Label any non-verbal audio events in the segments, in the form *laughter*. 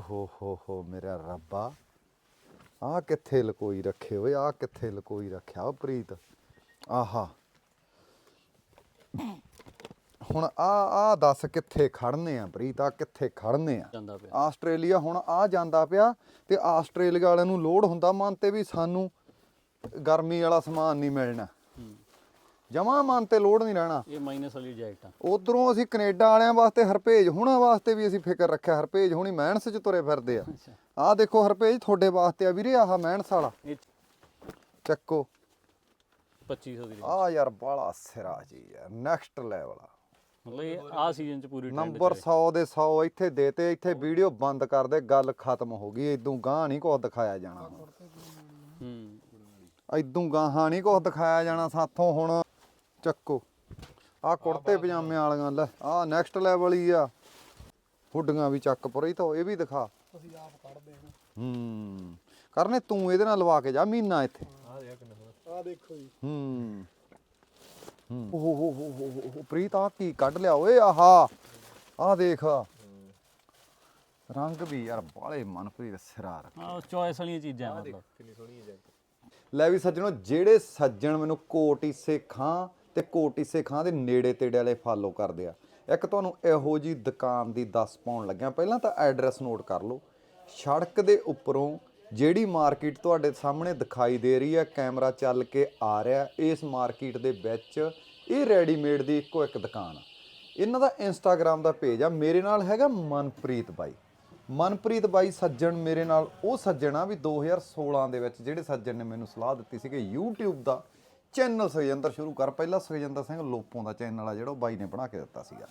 ਹੋ ਹੋ ਹੋ ਮੇਰਾ ਰੱਬਾ। ਆ ਕਿੱਥੇ ਲਕੋਈ ਰੱਖੇ ਓਏ ਆ ਕਿੱਥੇ ਲਕੋਈ ਰੱਖਿਆ ਓ ਪ੍ਰੀਤ। ਆਹਾ। ਹੁਣ ਆ ਆ ਦੱਸ ਕਿੱਥੇ ਖੜਨੇ ਆ ਪ੍ਰੀਤ ਆ ਕਿੱਥੇ ਖੜਨੇ ਆ? ਜਾਂਦਾ ਪਿਆ। ਆਸਟ੍ਰੇਲੀਆ ਹੁਣ ਆ ਜਾਂਦਾ ਪਿਆ ਤੇ ਆਸਟ੍ਰੇਲੀਆ ਵਾਲਿਆਂ ਨੂੰ ਲੋਡ ਹੁੰਦਾ ਮਨ ਤੇ ਵੀ ਸਾਨੂੰ ਗਰਮੀ ਵਾਲਾ ਸਮਾਨ ਨਹੀਂ ਮਿਲਣਾ। ਜਮਾ ਮਨ ਤੇ ਲੋਡ ਨਹੀਂ ਰਹਿਣਾ। ਇਹ ਮਾਈਨਸ ਵਾਲੀ ਜੈਕਟ ਆ। ਉਧਰੋਂ ਅਸੀਂ ਕੈਨੇਡਾ ਵਾਲਿਆਂ ਵਾਸਤੇ ਹਰਪੇਜ ਹੁਣਾਂ ਵਾਸਤੇ ਵੀ ਅਸੀਂ ਫਿਕਰ ਰੱਖਿਆ। ਹਰਪੇਜ ਹੁਣੀ ਮਹਿਣਸ ਚ ਤੁਰੇ ਫਿਰਦੇ ਆ। ਆਹ ਦੇਖੋ ਹਰਪੇਜ ਤੁਹਾਡੇ ਵਾਸਤੇ ਆ ਵੀਰੇ ਆਹ ਮਹਿਣਸ ਵਾਲਾ। ਚੱਕੋ। 2500 ਦੀ ਆ ਯਾਰ ਬਾਲਾ ਸਿਰਾ ਜੀ ਯਾਰ ਨੈਕਸਟ ਲੈਵਲ ਆ। ਮਤਲਬ ਇਹ ਆ ਸੀਜ਼ਨ ਚ ਪੂਰੀ ਨੰਬਰ ਚ 100 ਦੇ 100 ਇੱਥੇ ਦੇਤੇ ਇੱਥੇ ਵੀਡੀਓ ਬੰਦ ਕਰ ਦੇ ਗੱਲ ਖਤਮ ਹੋ ਗਈ। ਇਦੋਂ ਗਾਂ ਨਹੀਂ ਕੁਝ ਦਿਖਾਇਆ ਜਾਣਾ। ਹੂੰ। ਇਦੋਂ ਗਾਹਾਂ ਨਹੀਂ ਕੁਝ ਦਿਖਾਇਆ ਜਾਣਾ ਸਾਥੋਂ ਹੁਣ। ਚੱਕੋ। ਆ ਕੁੜਤੇ ਪਜਾਮੇ ਵਾਲੀਆਂ ਲੈ ਆ ਨੈਕਸਟ ਲੈਵਲ ਹੀ ਆ। ਹੁੱਡੀਆਂ ਵੀ ਚੱਕ ਪੁਰੀ ਤਾਂ ਇਹ ਵੀ ਦਿਖਾ। ਅਸੀਂ ਆਪ ਕੱਢਦੇ ਹਾਂ। ਹੂੰ ਕਰਨੇ ਤੂੰ ਇਹਦੇ ਨਾਲ ਲਵਾ ਕੇ ਜਾ ਮਹੀਨਾ ਇੱਥੇ। ਆ ਦੇਖੋ ਜੀ। ਹੂੰ ਹੂੰ। ਓ ਹੋ ਹੋ ਹੋ ਹੋ ਹੋ ਪ੍ਰੀਤ ਆ ਕੀ ਕੱਢ ਲਿਆ ਓਏ ਆਹਾ। ਆ ਦੇਖ। ਰੰਗ ਵੀ ਯਾਰ ਬਾਲੇ ਮਨਪ੍ਰੀਤ ਸਿਰਾ ਰੱਖ ਆ ਚੋਇਸ ਵਾਲੀਆਂ ਚੀਜ਼ਾਂ ਮਤਲਬ। ਲੈ ਵੀ ਸੱਜਣੋ ਜਿਹੜੇ ਸੱਜਣ ਮੈਨੂੰ ਕੋਟੀ ਸੇਖਾਂ ਤੇ ਕੋਟੀ ਸੇਖਾਂ ਦੇ ਨੇੜੇ ਤੇੜੇ ਵਾਲੇ ਫਾਲੋ ਕਰਦੇ ਆ। ਇੱਕ ਤੁਹਾਨੂੰ ਇਹੋ ਜੀ ਦੁਕਾਨ ਦੀ ਦੱਸ ਪਾਉਣ ਲੱਗਿਆ। ਪਹਿਲਾਂ ਤਾਂ ਐਡਰੈਸ ਨੋਟ ਕਰ ਲਓ। ਸੜਕ ਦੇ ਉੱਪਰੋਂ ਜਿਹੜੀ ਮਾਰਕੀਟ ਤੁਹਾਡੇ ਸਾਹਮਣੇ ਦਿਖਾਈ ਦੇ ਰਹੀ ਹੈ ਕੈਮਰਾ ਚੱਲ ਕੇ ਆ ਰਿਹਾ, ਇਸ ਮਾਰਕੀਟ ਦੇ ਵਿੱਚ ਇਹ ਰੈਡੀਮੇਡ ਦੀ ਇੱਕੋ ਇੱਕ ਦੁਕਾਨ ਆ। ਇਹਨਾਂ ਦਾ ਇੰਸਟਾਗ੍ਰam ਦਾ ਪੇਜ ਆ। ਮੇਰੇ ਨਾਲ ਹੈਗਾ ਮਨਪ੍ਰੀਤ ਬਾਈ। ਮਨਪ੍ਰੀਤ ਬਾਈ ਸੱਜਣ ਮੇਰੇ ਨਾਲ, ਉਹ ਸੱਜਣ ਆ ਵੀ 2016 ਦੇ ਵਿੱਚ ਜਿਹੜੇ ਸੱਜਣ ਨੇ ਮੈਨੂੰ ਸਲਾਹ ਦਿੱਤੀ ਸੀ ਕਿ YouTube ਦਾ ਚੈਨਲ ਸੁਖਜਿੰਦਰ ਸ਼ੁਰੂ ਕਰ, ਪਹਿਲਾਂ ਸੁਖਜਿੰਦਰ ਸਿੰਘ ਲੋਪੋਂ ਦਾ ਚੈਨਲ ਆ ਜਿਹੜਾ ਉਹ ਬਾਈ ਨੇ ਬਣਾ ਕੇ ਦਿੱਤਾ ਸੀਗਾ।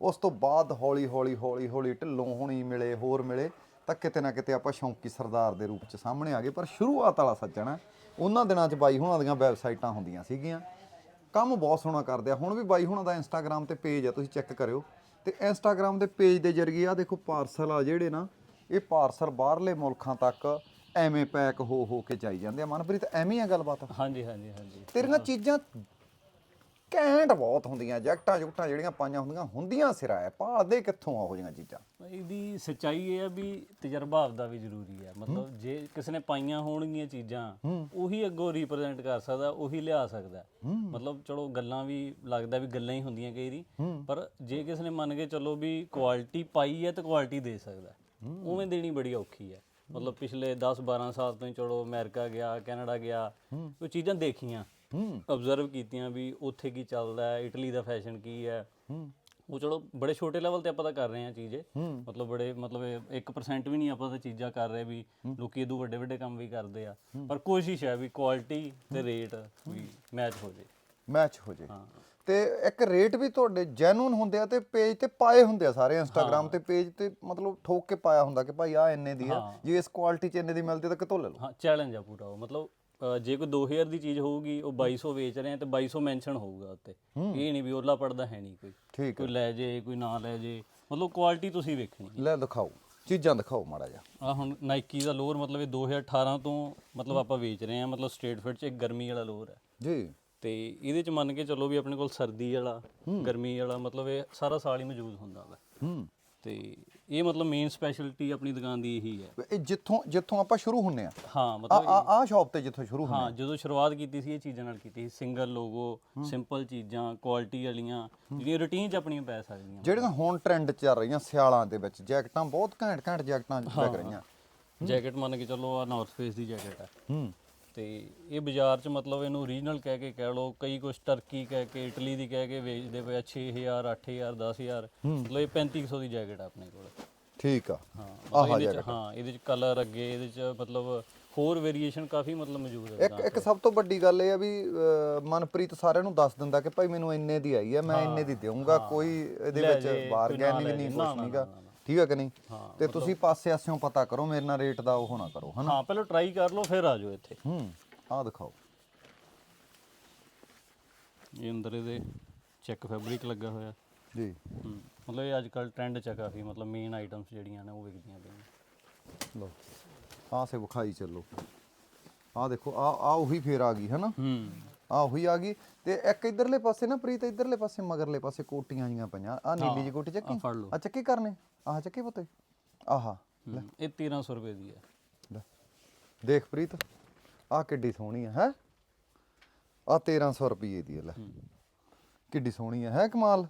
ਉਸ ਤੋਂ ਬਾਅਦ ਹੌਲੀ ਹੌਲੀ ਹੌਲੀ ਹੌਲੀ ਢਿੱਲੋਂ ਹੋਣੀ ਮਿਲੇ, ਹੋਰ ਮਿਲੇ, ਤਾਂ ਕਿਤੇ ਨਾ ਕਿਤੇ ਆਪਾਂ ਸ਼ੌਂਕੀ ਸਰਦਾਰ ਦੇ ਰੂਪ ਚ ਸਾਹਮਣੇ ਆ ਗਏ, ਪਰ ਸ਼ੁਰੂਆਤ ਵਾਲਾ ਸੱਜਣ ਉਹਨਾਂ ਦਿਨਾਂ 'ਚ ਬਾਈ ਹੁਣਾਂ ਦੀਆਂ ਵੈਬਸਾਈਟਾਂ ਹੁੰਦੀਆਂ ਸੀਗੀਆਂ। ਕੰਮ ਬਹੁਤ ਸੋਹਣਾ ਕਰਦੇ ਆ। ਹੁਣ ਵੀ ਬਾਈ ਹੁਣਾਂ ਦਾ ਇੰਸਟਾਗ੍ਰam ਤੇ ਪੇਜ ਆ, ਤੁਸੀਂ ਚੈੱਕ ਕਰਿਓ। ਤੇ ਇੰਸਟਾਗ੍ਰam ਦੇ ਪੇਜ ਦੇ ਜ਼ਰੀਏ ਆ ਦੇਖੋ ਪਾਰਸਲ ਆ ਜਿਹੜੇ ਨਾ, ਇਹ ਪਾਰਸਲ ਬਾਹਰਲੇ ਮੁਲਕਾਂ ਤੱਕ ਐਵੇਂ ਪੈਕ ਹੋ ਹੋ ਕੇ ਜਾਈ ਜਾਂਦੇ ਆ। ਮਨਪ੍ਰੀਤ ਐਵੇਂ ਆ ਗੱਲਬਾਤ? ਹਾਂਜੀ ਹਾਂਜੀ ਹਾਂਜੀ। ਤੇਰੀਆਂ ਚੀਜ਼ਾਂ ਘੈਂਟ ਬਹੁਤ ਹੁੰਦੀਆਂ ਜੈਕਟਾਂ ਜੁਕਟਾਂ ਜਿਹੜੀਆਂ ਪਾਈਆਂ ਹੁੰਦੀਆਂ ਹੁੰਦੀਆਂ ਸਿਰਾ ਹੈ ਭਾਲਦੇ ਕਿੱਥੋਂ ਆ ਉਹ ਜਿਹੀਆਂ ਚੀਜ਼ਾਂ? ਇਹਦੀ ਸੱਚਾਈ ਇਹ ਆ ਵੀ ਤਜਰਬਾ ਆਪਦਾ ਵੀ ਜ਼ਰੂਰੀ ਹੈ ਮਤਲਬ ਜੇ ਕਿਸੇ ਨੇ ਪਾਈਆਂ ਹੋਣਗੀਆਂ ਚੀਜ਼ਾਂ ਉਹੀ ਅੱਗੋਂ ਰਿਪਰੈਜ਼ੈਂਟ ਕਰ ਸਕਦਾ ਉਹੀ ਲਿਆ ਸਕਦਾ। ਮਤਲਬ ਚਲੋ ਗੱਲਾਂ ਵੀ ਲੱਗਦਾ ਵੀ ਗੱਲਾਂ ਹੀ ਹੁੰਦੀਆਂ ਕਈ ਰੀ ਪਰ ਜੇ ਕਿਸੇ ਨੇ ਮੰਨ ਕੇ ਚੱਲੋ ਵੀ ਕੁਆਲਿਟੀ ਪਾਈ ਹੈ ਤਾਂ ਕੁਆਲਿਟੀ ਦੇ ਸਕਦਾ। ਉਵੇਂ ਦੇਣੀ ਬੜੀ ਔਖੀ ਹੈ ਮਤਲਬ ਪਿਛਲੇ 10 12 ਸਾਲ ਤੋਂ ਹੀ ਚਲੋ ਅਮਰੀਕਾ ਗਿਆ ਕੈਨੇਡਾ ਗਿਆ ਉਹ ਚੀਜ਼ਾਂ ਦੇਖੀਆਂ ਆਬਜ਼ਰਵ ਕੀਤੀਆਂ ਵੀ ਉੱਥੇ ਕੀ ਚੱਲਦਾ ਹੈ ਇਟਲੀ ਦਾ ਫੈਸ਼ਨ ਕੀ ਹੈ। ਉਹ ਚਲੋ ਬੜੇ ਛੋਟੇ ਲੈਵਲ ਤੇ ਆਪਾਂ ਤਾਂ ਕਰ ਰਹੇ ਹਾਂ ਚੀਜ਼ੇ ਮਤਲਬ ਬੜੇ ਮਤਲਬ ਇਹ 1% ਵੀ ਨਹੀਂ ਆਪਾਂ ਤਾਂ ਚੀਜ਼ਾਂ ਕਰ ਰਹੇ ਵੀ ਲੋਕੀ ਇਦੋਂ ਵੱਡੇ ਵੱਡੇ ਕੰਮ ਵੀ ਕਰਦੇ ਆ। ਪਰ ਕੋਸ਼ਿਸ਼ ਹੈ ਵੀ ਕੁਆਲਿਟੀ ਤੇ ਰੇਟ ਵੀ ਮੈਚ ਹੋ ਜੇ। ਮੈਚ ਹੋ ਜੇ। ਹਾਂ। ਤੇ ਇੱਕ ਰੇਟ ਵੀ ਤੁਹਾਡੇ ਜੈਨੂਨ ਹੁੰਦੇ ਆ ਤੇ ਪੇਜ ਤੇ ਪਾਏ ਹੁੰਦੇ ਆ ਸਾਰੇ ਇੰਸਟਾਗ੍ਰam ਤੇ ਪੇਜ ਤੇ ਮਤਲਬ ਠੋਕ ਕੇ ਪਾਇਆ ਹੁੰਦਾ ਕਿ ਭਾਈ ਆ ਇੰਨੇ ਦੀ ਆ। ਜੇ ਇਸ ਕੁਆਲਿਟੀ ਚ ਇੰਨੇ ਦੀ ਮਿਲਦੀ ਤਾਂ ਕਿਤੋਂ ਲੈ ਲਓ? ਹਾਂ ਚੈਲੰਜ ਆ ਪੂਰਾ ਉਹ। ਮਤਲਬ ਅ, ਜੇ ਕੋਈ 2000 ਦੀ ਚੀਜ਼ ਹੋਊਗੀ ਉਹ 2200 ਵੇਚ ਰਹੇ ਆ ਤੇ 2200 ਮੈਂਸ਼ਨ ਹੋਊਗਾ ਉੱਤੇ। ਇਹ ਨਹੀਂ ਵੀ ਉਹਲਾ ਪੜਦਾ ਹੈ ਨਹੀਂ ਕੋਈ। ਠੀਕ ਕੋਈ ਲੈ ਜੇ ਕੋਈ ਨਾ ਲੈ ਜੇ। ਮਤਲਬ ਕੁਆਲਿਟੀ ਤੁਸੀਂ ਵੇਖਣੀ ਲੈ ਦਿਖਾਓ। ਚੀਜ਼ਾਂ ਦਿਖਾਓ ਮਾੜਾ ਜਿਹਾ। ਆ ਹੁਣ ਨਾਈਕੀ ਦਾ ਲੋਅਰ ਮਤਲਬ ਇਹ 2018 ਤੋਂ ਮਤਲਬ ਆਪਾਂ ਵੇਚ ਰਹੇ ਆ। ਮਤਲਬ ਸਟ੍ਰੇਟ ਫਿਟ ਚ ਇੱਕ ਗਰਮੀ ਵਾਲਾ ਲੋਅਰ ਹੈ ਜੀ। ਤੇ ਇਹਦੇ ਚ ਮੰਨ ਕੇ ਚੱਲੋ ਵੀ ਆਪਣੇ ਕੋਲ ਸਰਦੀ ਵਾਲਾ ਗਰਮੀ ਵਾਲਾ ਮਤਲਬ ਇਹ ਸਾਰਾ ਸਾਲ ਹੀ ਮੌਜੂਦ ਹੁੰਦਾ ਵਾ। ਹੂੰ। ਤੇ ਇਹ ਮਤਲਬ ਮੇਨ ਸਪੈਸ਼ਲਿਟੀ ਆਪਣੀ ਦੁਕਾਨ ਦੀ ਇਹੀ ਹੈ। ਇਹ ਜਿੱਥੋਂ ਜਿੱਥੋਂ ਆਪਾਂ ਸ਼ੁਰੂ ਹੁੰਨੇ ਆ। ਹਾਂ ਮਤਲਬ ਆ ਆ ਸ਼ਾਪ ਤੇ ਜਿੱਥੋਂ ਸ਼ੁਰੂ ਹੁੰਨੇ ਹਾਂ ਜਦੋਂ ਸ਼ੁਰੂਆਤ ਕੀਤੀ ਸੀ ਇਹ ਚੀਜ਼ਾਂ ਨਾਲ ਕੀਤੀ ਸੀ ਸਿੰਗਲ ਲੋਗੋ ਸਿੰਪਲ ਚੀਜ਼ਾਂ ਕੁਆਲਿਟੀ ਵਾਲੀਆਂ ਜਿਹੜੀਆਂ ਰੂਟੀਨ ਚ ਆਪਣੀਆਂ ਪੈ ਸਕਦੀਆਂ ਜਿਹੜੀਆਂ ਹੁਣ ਟ੍ਰੈਂਡ ਚੱਲ ਰਹੀਆਂ ਸਿਆਲਾਂ ਦੇ ਵਿੱਚ ਜੈਕਟਾਂ ਬਹੁਤ ਘੈਂਟ ਘੈਂਟ ਜੈਕਟਾਂ ਲੱਗ ਰਹੀਆਂ। ਜੈਕਟ ਮੰਨ ਕੇ ਚੱਲੋ ਆ ਨਾਰਥ ਫੇਸ ਦੀ ਜੈਕਟ ਹੈ ਹੂੰ। ਤੇ ਇਹ ਬਾਜ਼ਾਰ 'ਚ ਮਤਲਬ ਇਹਨੂੰ ਓਰੀਜਨਲ ਕਹਿ ਕੇ ਕਹਿ ਲਓ ਕਈ ਕੁਛ ਟਰਕੀ ਕਹਿ ਕੇ ਇਟਲੀ ਦੀ ਕਹਿ ਕੇ ਵੇਚਦੇ ਪਏ ਆ 6000 8000 10000 ਮਤਲਬ ਇਹ 3500 ਦੀ ਜੈਕਟ ਆ ਆਪਣੇ ਕੋਲ। ਠੀਕ ਆ। ਹਾਂ ਆਹਾ ਮਤਲਬ ਇਹਦੇ 'ਚ ਹਾਂ ਇਹਦੇ 'ਚ ਕਲਰ ਅੱਗੇ ਇਹਦੇ 'ਚ ਮਤਲਬ ਹੋਰ ਵੇਰੀਏਸ਼ਨ ਕਾਫੀ ਮਤਲਬ ਮੌਜੂਦ ਹੈ ਇੱਕ ਇੱਕ ਸਭ ਤੋਂ ਵੱਡੀ ਗੱਲ ਇਹ ਆ ਵੀ ਅਹ, ਮਨਪ੍ਰੀਤ ਸਾਰਿਆਂ ਨੂੰ ਦੱਸ ਦਿੰਦਾ ਕਿ ਭਾਈ ਮੈਨੂੰ ਇੰਨੇ ਦੀ ਆਈ ਹੈ ਮੈਂ ਇੰਨੇ ਦੀ ਦੇਵਾਂਗਾ ਕੋਈ ਇਹਦੇ ਵਿੱਚ ਬਾਰਗੇਨਿੰਗ ਨਹੀਂ। ਕੁਛ ਨਹੀਂਗਾ। ਠੀਕ ਹੈ ਕਿ ਨਹੀਂ? ਤੇ ਤੁਸੀਂ ਪਾਸੇ ਆਸਿਓਂ ਪਤਾ ਕਰੋ ਮੇਰੇ ਨਾਲ ਰੇਟ ਦਾ ਉਹ ਨਾ ਕਰੋ ਹਨਾ? ਹਾਂ ਪਹਿਲਾਂ ਟਰਾਈ ਕਰ ਲਓ ਫਿਰ ਆ ਜਾਓ ਇੱਥੇ। ਹੂੰ ਆਹ ਦਿਖਾਓ। ਇਹ ਅੰਦਰ ਇਹਦੇ ਚੈੱਕ ਫੈਬਰਿਕ ਲੱਗਾ ਹੋਇਆ। ਜੀ। ਹੂੰ। ਮਤਲਬ ਇਹ ਅੱਜ ਕੱਲ ਟ੍ਰੈਂਡ 'ਚ ਕਾਫੀ ਮਤਲਬ ਮੇਨ ਆਈਟਮਸ ਜਿਹੜੀਆਂ ਨੇ ਉਹ ਵਿਕਦੀਆਂ ਪਈਆਂ। ਲਓ ਆਹ ਸੇ ਵਿਖਾਈ ਚੱਲੋ। ਆਹ ਦੇਖੋ ਆ ਆ ਉਹੀ ਫੇਰ ਆ ਗਈ ਹਨਾ? ਹੂੰ। ਆ ਉਹੀ ਆ ਗਈ। ਤੇ ਇੱਕ ਇਧਰਲੇ ਪਾਸੇ ਨਾ ਪ੍ਰੀਤ ਇਧਰਲੇ ਪਾਸੇ ਮਗਰਲੇ ਪਾਸੇ ਕੋਟੀਆਂ ਜੀਆਂ ਪਈਆਂ। ਆ ਨੀਲੀ ਜੀ ਕੋਟੀ ਚੱਕੀ? ਆਹ ਫੜ ਲਓ। ਆ ਚੱਕੀ ਕਰਨੇ? ਆਹ ਚੱਕੀ ਪੁੱਤ? ਆਹਾ ਹੂੰ, ਇਹ 1300 ਰੁਪਏ ਦੀ ਹੈ। ਲੈ। ਦੇਖ ਪ੍ਰੀਤ ਆ ਕਿੱਡੀ ਸੋਹਣੀ ਹੈ? ਹੈ ਆ 1300 ਰੁਪਏ ਦੀ ਹੈ ਲੈ। ਕਿੱਡੀ ਸੋਹਣੀ ਹੈ ਹੈ ਕਮਾਲ?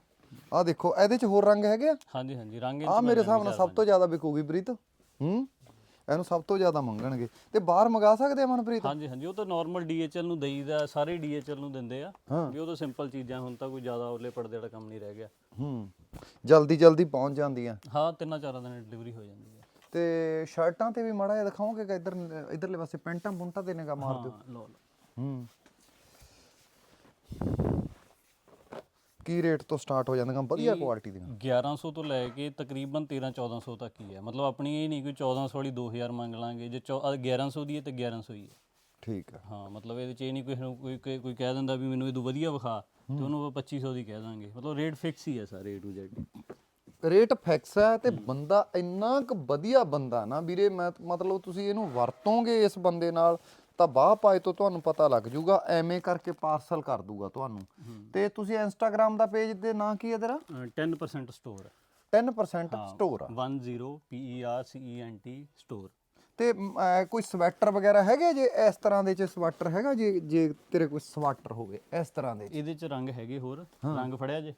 ਆ ਦੇਖੋ ਇਹਦੇ ਚ ਹੋਰ ਰੰਗ ਹੈਗੇ ਆ? ਹਾਂਜੀ ਹਾਂਜੀ ਰੰਗ ਇਹ ਆ ਮੇਰੇ ਹਿਸਾਬ ਨਾਲ ਸਭ ਤੋਂ ਜ਼ਿਆਦਾ ਵਿਕੂਗੀ ਪ੍ਰੀਤ। ਹੂੰ? ਇਹਨੂੰ ਸਭ ਤੋਂ ਜ਼ਿਆਦਾ ਮੰਗਣਗੇ। ਤੇ ਬਾਹਰ ਮੰਗਾ ਸਕਦੇ ਆ ਮਨਪ੍ਰੀਤ? ਹਾਂਜੀ ਹਾਂਜੀ ਉਹ ਤਾਂ ਨਾਰਮਲ DHL ਨੂੰ ਦੇਈਦਾ ਸਾਰੇ DHL ਨੂੰ ਦਿੰਦੇ ਆ। ਵੀ ਉਹ ਤਾਂ ਸਿੰਪਲ ਚੀਜ਼ਾਂ ਹੁਣ ਤਾਂ ਕੋਈ ਜ਼ਿਆਦਾ ਉਹਲੇ ਪੜਦੇ ਵਾਲਾ ਕੰਮ ਨਹੀਂ ਰਹਿ ਗਿਆ। ਹੂੰ ਜਲਦੀ ਜਲਦੀ ਪਹੁੰਚ ਜਾਂਦੀਆਂ। ਹਾਂ ਤਿੰਨਾਂ ਚਾਰਾਂ ਦਿਨਾਂ ਡਿਲੀਵਰੀ ਹੋ ਜਾਂਦੀ ਹੈ ਤੇ ਸ਼ਰਟਾਂ ਤੇ ਵੀ ਮਾੜਾ ਜਿਹਾ ਦਿਖਾਓਗੇ ਕਿ ਇੱਧਰ ਇਧਰਲੇ ਪਾਸੇ ਪੈਂਟਾਂ ਪੁੰਟਾਂ ਤੇ ਨਿਗਾਹ ਮਾਰ ਦਿਓ? ਹਾਂ ਲਓ ਲਓ। ਹੂੰ। ਕੀ ਰੇਟ ਤੋਂ ਸਟਾਰਟ ਹੋ ਜਾਂਦੀਆਂ? ਵਧੀਆ ਕੁਆਲਿਟੀ ਦੀਆਂ। 1100 ਤੋਂ ਲੈ ਕੇ ਤਕਰੀਬਨ 13 1400 ਤੱਕ ਹੀ ਹੈ। ਮਤਲਬ ਆਪਣੀ ਇਹ ਨਹੀਂ ਕੋਈ 1400 ਵਾਲੀ 2000 ਮੰਗ ਲਾਂਗੇ। ਜੇ ਚੌ- ਅਹ 1100 ਦੀ ਹੈ ਤੇ 1100 ਹੀ ਹੈ। ਠੀਕ ਆ ਹਾਂ ਮਤਲਬ ਇਹਦੇ ਚ ਇਹ ਨਹੀਂ ਕੋਈ ਕੋਈ ਕੋਈ ਕਹਿ ਦਿੰਦਾ ਵੀ ਮੈਨੂੰ ਇਹ ਤੋਂ ਵਧੀਆ ਵਿਖਾ ਤੇ ਉਹਨੂੰ ਆਪਾਂ 2500 ਦੀ ਕਹਿ ਦਾਂਗੇ। ਮਤਲਬ ਰੇਟ ਫਿਕਸ ਹੀ ਹੈ ਸਾਰੇ A to Z rate fix ਹੈ ਤੇ ਬੰਦਾ ਇੰਨਾ ਕੁ ਵਧੀਆ ਬੰਦਾ ਨਾ ਵੀਰੇ ਮੈਂ ਮਤਲਬ ਤੁਸੀਂ ਇਹਨੂੰ ਵਰਤੋਗੇ ਇਸ ਬੰਦੇ ਨਾਲ ਤਾਂ ਬਾਹ ਪਾਏ ਤੋਂ ਤੁਹਾਨੂੰ ਪਤਾ ਲੱਗ ਜੂਗਾ ਐਵੇਂ ਕਰਕੇ ਪਾਰਸਲ ਕਰ ਦੂਗਾ ਤੁਹਾਨੂੰ। ਤੇ ਤੁਸੀਂ ਇੰਸਟਾਗ੍ਰam ਦਾ ਪੇਜ ਦੇ ਨਾਂ ਕੀ ਹੈ ਤੇਰਾ? ਅਹ 10% ਸਟੋਰ 10% ਸਟੋਰ ਆ 10 P E R C E N T store ਤੇ ਕੋਈ ਸਵੈਟਰ ਵਗੈਰਾ ਹੈਗੇ ਜੇ? ਇਸ ਤਰ੍ਹਾਂ ਦੇ ਚ ਸਵੈਟਰ ਹੈਗਾ ਜੇ ਜੇ ਤੇਰੇ ਕੋਈ ਸਵੈਟਰ ਹੋਵੇ ਇਸ ਤਰ੍ਹਾਂ ਦੇ? ਇਹਦੇ ਚ ਰੰਗ ਹੈਗੇ ਹੋਰ? ਰੰਗ ਫੜਿਆ ਜੇ?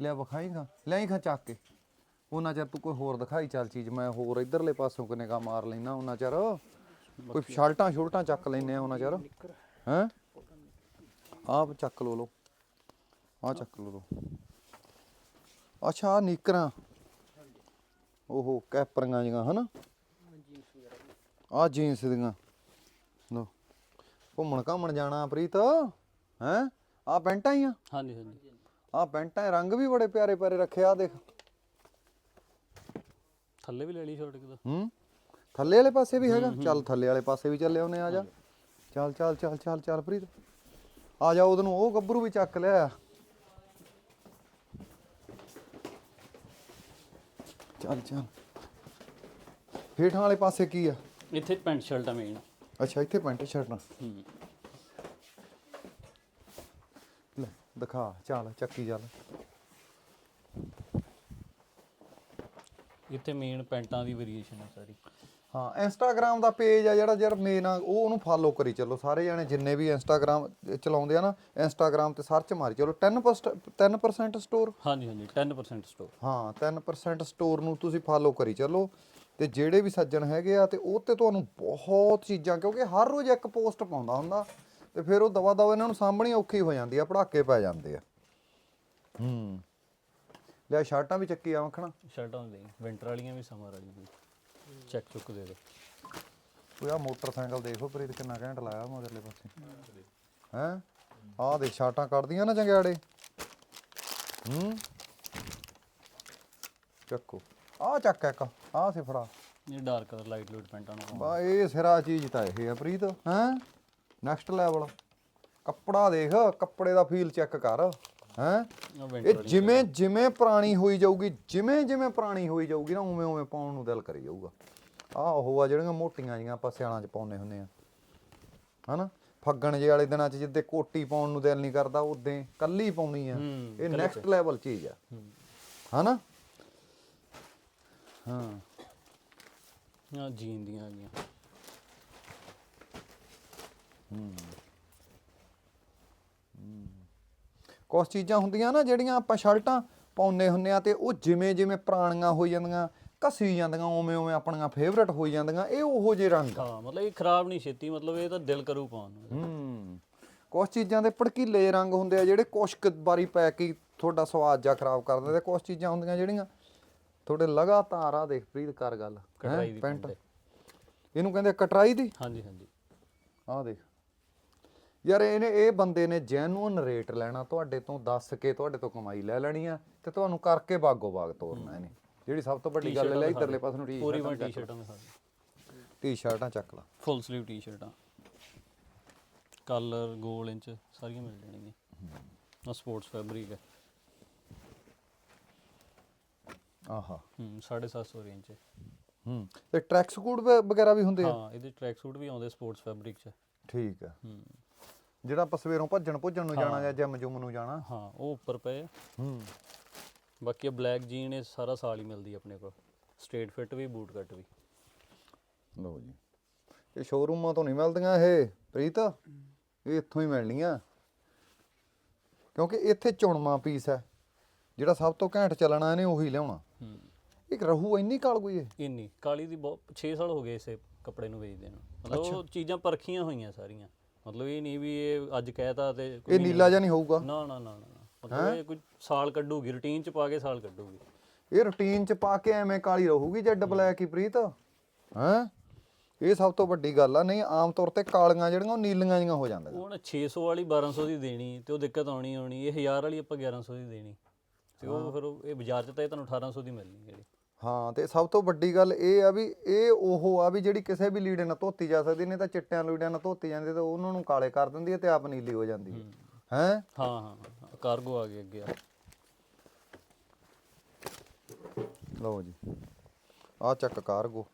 ਲਿਆ ਵਿਖਾਈਗਾ ਲੈ ਹੀ ਖਾ ਚੱਕ ਕੇ। ਉਹਨਾਂ ਚਿਰ ਤੂੰ ਕੋਈ ਹੋਰ ਦਿਖਾਈ ਚੱਲ ਚੀਜ਼ ਮੈਂ ਹੋਰ ਇਧਰਲੇ ਪਾਸੋਂ ਕਿ ਨਿਗਾਹ ਮਾਰ ਲੈਣਾ ਉਹਨਾਂ ਚਿਰ। ਕੋਈ ਸ਼ਰਟਾਂ ਸ਼ੁਰਟਾਂ ਚੱਕ ਲੈਨੇ ਆ ਉਹਨਾਂ ਚਿਰ। ਹੈ? ਆਪ ਚੱਕ ਲੋ ਲੋ। ਆ ਚੱਕ ਲੋ ਲੋ। ਅੱਛਾ ਨੀਕਰਾਂ। ਓਹੋ ਕੈਪਰੀਆਂ ਜੀਆਂ ਹਨਾ? ਆ ਜੀਨਸ ਦੀਆਂ। ਲੋ ਘੁੰਮਣ ਘਾਮਣ ਜਾਣਾ ਪ੍ਰੀਤ। ਹੈ? ਆ ਪੈਂਟਾਂ ਹੀ ਆ। ਹਾਂਜੀ ਹਾਂਜੀ। ਆ ਪੈਂਟਾਂ ਰੰਗ ਵੀ ਬੜੇ ਪਿਆਰੇ ਪਿਆਰੇ ਰੱਖੇ ਆ ਦੇਖ। ਥੱਲੇ ਵੀ ਲੈ ਲਈ ਛੋਟ ਕਿਦਾ ਹੂੰ? ਥੱਲੇ ਵਾਲੇ ਪਾਸੇ ਵੀ ਹੈਗਾ? ਚੱਲ ਥੱਲੇ ਵਾਲੇ ਪਾਸੇ ਵੀ ਚੱਲੇ ਆਉਨੇ ਆ ਜਾ। ਚੱਲ ਚੱਲ ਚੱਲ ਚੱਲ ਚੱਲ ਪ੍ਰੀਤ। ਆ ਜਾ ਉਹਨੂੰ ਉਹ ਗੱਭਰੂ ਵੀ ਚੱਕ ਲਿਆ। ਚੱਲ ਚੱਲ। ਹੇਠਾਂ ਵਾਲੇ ਪਾਸੇ ਕੀ ਆ? ਇੱਥੇ ਪੈਂਟ ਸ਼ਰਟਾਂ ਮੇਨ ਅੱਛਾ ਇੱਥੇ ਪੈਂਟ ਸ਼ਰਟਾਂ ਹੂੰ। ਲੈ ਦਿਖਾ ਚੱਲ ਚੱਕੀ ਚੱਲ। ਇੱਥੇ ਮੇਨ ਪੈਂਟਾਂ ਦੀ ਵੇਰੀਏਸ਼ਨ ਹੈ ਸਾਰੀ। ਹਾਂ ਇੰਸਟਾਗ੍ਰam ਦਾ ਪੇਜ ਆ ਜਿਹੜਾ ਜਿਹੜਾ ਮੇਨ ਆ ਉਹ ਉਹਨੂੰ ਫਾਲੋ ਕਰੀ ਚੱਲੋ। ਸਾਰੇ ਜਣੇ ਜਿੰਨੇ ਵੀ ਇੰਸਟਾਗ੍ਰam ਚਲਾਉਂਦੇ ਆ ਨਾ ਇੰਸਟਾਗ੍ਰam ਤੇ ਸਰਚ ਮਾਰੀ ਚਲੋ। 10% 10% ਸਟੋਰ ਹਾਂਜੀ ਹਾਂਜੀ 10% ਸਟੋਰ ਹਾਂ 3% ਸਟੋਰ ਨੂੰ ਤੁਸੀਂ ਫਾਲੋ ਕਰੀ ਚੱਲੋ। ਤੇ ਜਿਹੜੇ ਵੀ ਸੱਜਣ ਹੈਗੇ ਆ ਤੇ ਉਹ ਤੇ ਤੁਹਾਨੂੰ ਬਹੁਤ ਚੀਜ਼ਾਂ ਕਿਉਂਕਿ ਹਰ ਰੋਜ਼ ਇੱਕ ਪੋਸਟ ਪਾਉਂਦਾ ਹੁੰਦਾ ਤੇ ਫਿਰ ਉਹ ਦਵਾ ਦਵਾ ਇਹਨਾਂ ਨੂੰ ਸਾਂਭਣੀ ਔਖੀ ਹੋ ਜਾਂਦੀ ਆ ਪੜਾਕੇ ਪੈ ਜਾਂਦੇ ਆ। ਹੂੰ। ਲੈ ਸ਼ਰਟਾਂ ਵੀ ਚੱਕੀ ਆ ਮੱਖਣਾ ਸ਼ਰਟਾਂ ਦੇ ਵਿੰਟਰ ਵਾਲੀਆਂ ਵੀ ਸਮਰ ਵਾਲੀ ਵੀ ਚੈੱਕ ਚੁੱਕ ਦੇ ਦੇ। ਓਏ ਆ ਮੋਟਰਸਾਈਕਲ ਦੇਖੋ ਪ੍ਰੀਤ ਕਿੰਨਾ ਘੈਂਟ ਲਾਇਆ ਮਗਰਲੇ ਪਾਸੇ। ਹੈ? ਆਹ ਦੇ ਛਾਟਾਂ ਕੱਢਦੀਆਂ ਨਾ ਚੰਗਿਆੜੇ ਹੂੰ? ਚੱਕੋ। ਆ ਚੱਕ ਇੱਕ ਆ ਸੀ ਫੜਾ। ਇਹ ਡਾਰਕ ਕਲਰ ਲਾਈਟ ਲੂਟ ਪੈਂਟਾਂ ਨੂੰ ਬਾ ਇਹ ਸਿਰਾ ਚੀਜ਼ ਤਾਂ ਇਹ ਆ ਪ੍ਰੀਤ ਹੈ? ਨੈਕਸਟ ਲੈਵਲ ਕੱਪੜਾ ਦੇਖ ਕੱਪੜੇ ਦਾ ਫੀਲ ਚੈੱਕ ਕਰ। ਹੈ? ਇਹ ਜਿਵੇਂ ਜਿਵੇਂ ਪੁਰਾਣੀ ਹੋਈ ਜਾਊਗੀ ਜਿਵੇਂ ਜਿਵੇਂ ਪੁਰਾਣੀ ਹੋਈ ਜਾਊਗੀ ਨਾ ਉਵੇਂ ਉਵੇਂ ਪਾਉਣ ਨੂੰ ਦਿਲ ਕਰੀ ਜਾਊਗਾ। ਆ ਉਹ ਆ ਜਿਹੜੀਆਂ ਮੋਟੀਆਂ ਜੀਆਂ ਆਪਾਂ ਸਿਆਲਾਂ 'ਚ ਪਾਉਨੇ ਹੁੰਨੇ ਆ। ਹਨਾ? ਫੱਗਣ ਜੇ ਵਾਲੇ ਦਿਨਾਂ 'ਚ ਜਿੱਦੇ ਕੋਟੀ ਪਾਉਣ ਨੂੰ ਦਿਲ ਨਹੀਂ ਕਰਦਾ ਉਦੋਂ ਕੱਲੀ ਪਾਉਣੀ ਆ। ਹੂੰ, ਇਹ ਨੈਕਸਟ ਲੈਵਲ ਚੀਜ਼ ਆ। ਹਨਾ? ਹਾਂ। ਆ ਜੀਨ ਦੀਆਂ ਆ ਗਈਆਂ। ਕੁਝ ਚੀਜ਼ਾਂ ਹੁੰਦੀਆਂ ਨਾ ਜਿਹੜੀਆਂ ਆਪਾਂ ਸ਼ਰਟਾਂ ਪਾਉਨੇ ਹੁੰਨੇ ਆ ਤੇ ਉਹ ਜਿਵੇਂ ਜਿਵੇਂ ਪੁਰਾਣੀਆਂ ਹੋਈ ਜਾਂਦੀਆਂ ਘਸੀ ਜਾਂਦੀਆਂ ਉਵੇਂ ਉਵੇਂ ਆਪਣੀਆਂ ਫੇਵਰਟ ਹੋਈ ਜਾਂਦੀਆਂ ਇਹ ਉਹੋ ਜਿਹੇ ਰੰਗ ਆ। ਹਾਂ ਮਤਲਬ ਇਹ ਖਰਾਬ ਨਹੀਂ ਛੇਤੀ ਮਤਲਬ ਇਹ ਤਾਂ ਦਿਲ ਕਰੂ ਪਾਉਣ ਨੂੰ। ਹੂੰ ਕੁਝ ਚੀਜ਼ਾਂ ਦੇ ਭੜਕੀਲੇ ਰੰਗ ਹੁੰਦੇ ਆ ਜਿਹੜੇ ਕੁਛ ਕੁ ਵਾਰੀ ਪੈ ਕੇ ਹੀ ਤੁਹਾਡਾ ਸਵਾਦ ਜਾ ਖਰਾਬ ਕਰ ਦਿੰਦੇ ਤੇ ਕੁਝ ਚੀਜ਼ਾਂ ਹੁੰਦੀਆਂ ਜਿਹੜੀਆਂ ਤੁਹਾਡੇ ਲਗਾਤਾਰ ਆ ਦੇਖ ਪ੍ਰੀਤ ਕਰ ਗੱਲ ਹੈਂ, ਕਟਰਾਈ ਦੀ ਪੈਂਟ। ਪੈਂਟ। ਇਹਨੂੰ ਕਹਿੰਦੇ ਆ ਕਟਰਾਈ ਦੀ? ਹਾਂਜੀ ਹਾਂਜੀ। ਆਹ ਦੇਖ। ਯਾਰ ਇਹਨੇ ਇਹ ਬੰਦੇ ਨੇ ਜੈਨੂਅਨ ਰੇਟ ਲੈਣਾ ਤੁਹਾਡੇ ਤੋਂ ਦੱਸ ਕੇ ਤੁਹਾਡੇ ਤੋਂ ਕਮਾਈ ਲੈ ਲੈਣੀ ਆ ਤੇ ਤੁਹਾਨੂੰ ਕਰਕੇ ਬਾਗੋ ਬਾਗ ਤੋਰਨਾ ਇਹਨੇ। ਜਿਹੜੀ ਸਭ ਤੋਂ ਵੱਡੀ ਗੱਲ ਹੈ ਇਧਰਲੇ ਪਾਸ ਨੂੰ ਟੀ ਪੂਰੀ ਬਣ ਟੀ-ਸ਼ਰਟਾਂ ਦੇ ਸਾਰੇ ਟੀ-ਸ਼ਰਟਾਂ ਚੱਕ ਲਾ। ਫੁੱਲ ਸਲੀਵ ਟੀ-ਸ਼ਰਟਾਂ ਕਲਰ ਗੋਲ ਇੰਚ ਸਾਰੀਆਂ ਮਿਲ ਜਾਣਗੀਆਂ। ਆ ਸਪੋਰਟਸ ਫੈਬਰਿਕ ਹੈ। ਆਹਾ। ਹੂੰ 750 ਰੇਂਜ ਚ ਹੂੰ। ਤੇ ਟਰੈਕ ਸੂਟ ਵਗੈਰਾ ਵੀ ਹੁੰਦੇ ਆ? ਹਾਂ ਇਹਦੇ ਟਰੈਕ ਸੂਟ ਵੀ ਆਉਂਦੇ ਸਪੋਰਟਸ ਫੈਬਰਿਕ ਚ। ਠੀਕ ਆ। ਹੂੰ। ਜਿਹੜਾ ਆਪਾਂ ਸਵੇਰੋਂ ਭੱਜਣ ਭੁੱਜਣ ਨੂੰ ਜਾਣਾ ਜਾਂ ਜਿਮ ਜੁਮ ਨੂੰ ਜਾਣਾ। ਹਾਂ ਉਹ ਉੱਪਰ ਪਏ। ਆ। ਹੂੰ। ਬਾਕੀ ਬਲੈਕ ਜੀਨ ਇਹ ਸਾਰਾ ਸਾਲ ਹੀ ਮਿਲਦੀ ਆ ਆਪਣੇ ਕੋਲ। ਸਟ੍ਰੇਟ ਫਿੱਟ ਵੀ ਬੂਟ ਕੱਟ ਵੀ। ਲਓ ਜੀ। ਇਹ ਸ਼ੋਰੂਮਾਂ ਤੋਂ ਨਹੀਂ ਮਿਲਦੀਆਂ ਇਹ ਪ੍ਰੀਤ? ਇਹ ਇੱਥੋਂ ਹੀ ਮਿਲਣੀਆਂ। ਕਿਉਂਕਿ ਇੱਥੇ ਚੁਣਮਾ ਪੀਸ ਹੈ। ਜਿਹੜਾ ਸਭ ਤੋਂ ਘੈਂਟ ਚੱਲਣਾ ਇਹਨੇ ਉਹੀ ਲਿਆਉਣਾ। ਹੂੰ। ਇੱਕ ਰਹੂ ਇੰਨੀ ਕਾਲ ਕੋਈ ਇਹ? ਇੰਨੀ। ਕਾਲੀ ਦੀ ਬਹੁਤ 6 ਸਾਲ ਹੋ ਗਏ ਇਸੇ ਕੱਪੜੇ ਨੂੰ ਵੇਚਦੇ ਨੂੰ। ਮਤਲਬ ਉਹ ਚੀਜ਼ਾਂ ਪਰਖੀਆਂ ਹੋਈਆਂ ਸਾਰੀਆਂ। ਮਤਲਬ ਇਹ ਨਹੀਂ ਵੀ ਇਹ ਅੱਜ ਕਹਿਤਾ ਤੇ ਇਹ ਨੀਲਾ ਜਿਹਾ ਨਹੀਂ ਹੋਊਗਾ। ਨਾ ਨਾ ਨਾ ਨਾ। ਮਤਲਬ ਇਹ ਕੋਈ ਸਾਲ ਕੱਢੂਗੀ ਰੁਟੀਨ ਚ ਪਾ ਕੇ ਸਾਲ ਕੱਢੂਗੀ। ਇਹ ਰੁਟੀਨ ਚ ਪਾ ਕੇ ਐਵੇਂ ਕਾਲੀ ਰਹੂਗੀ ਜੈਡ ਬਲੈਕ ਹੀ ਪ੍ਰੀਤ। ਹੈਂ? ਇਹ ਸਭ ਤੋਂ ਵੱਡੀ ਗੱਲ ਆ ਨਹੀਂ ਆਮ ਤੌਰ ਤੇ ਕਾਲੀਆਂ ਜਿਹੜੀਆਂ ਉਹ ਨੀਲੀਆਂ ਜੀਆਂ ਹੋ ਜਾਂਦੀਆਂ। ਨਾ 600 ਵਾਲੀ 1200 ਦੀ ਦੇਣੀ ਤੇ ਉਹ ਦਿੱਕਤ ਆਉਣੀ ਆਉਣੀ। ਇਹ 1000 ਵਾਲੀ ਆਪਾਂ 1100 ਦੀ ਦੇਣੀ। ਤੇ ਉਹ ਫਿਰ ਇਹ ਬਾਜ਼ਾਰ ਚ ਤਾਂ ਇਹ ਤੁਹਾਨੂੰ 1800 ਦੀ ਮਿਲਣੀ ਜਿਹੜੀ। ਹਾਂ ਤੇ ਸਭ ਤੋਂ ਵੱਡੀ ਗੱਲ ਇਹ ਆ ਵੀ ਇਹ ਉਹ ਆ ਵੀ ਜਿਹੜੀ ਕਿਸੇ ਵੀ ਲੀੜੇ ਨਾਲ ਧੋਤੀ ਜਾ ਸਕਦੀ ਨਹੀਂ ਤਾਂ ਚਿੱਟਿਆਂ ਲੀੜਿਆਂ ਨਾਲ ਧੋਤੀ ਜਾਂਦੀ ਤੇ ਉਹਨਾਂ ਨੂੰ ਕਾਲੇ ਕਰ ਦਿੰਦੀ ਹੈ ਤੇ ਆਪ ਨੀਲੀ ਹੋ ਜਾਂਦੀ ਹੈ। ਹੈਂ। ਹਾਂ? ਹਾਂ ਕਾਰਗੋ ਆ ਗਏ ਅੱਗੇ ਆ। ਲਓ ਜੀ ਆ ਚੱਕ ਕਾਰਗੋ।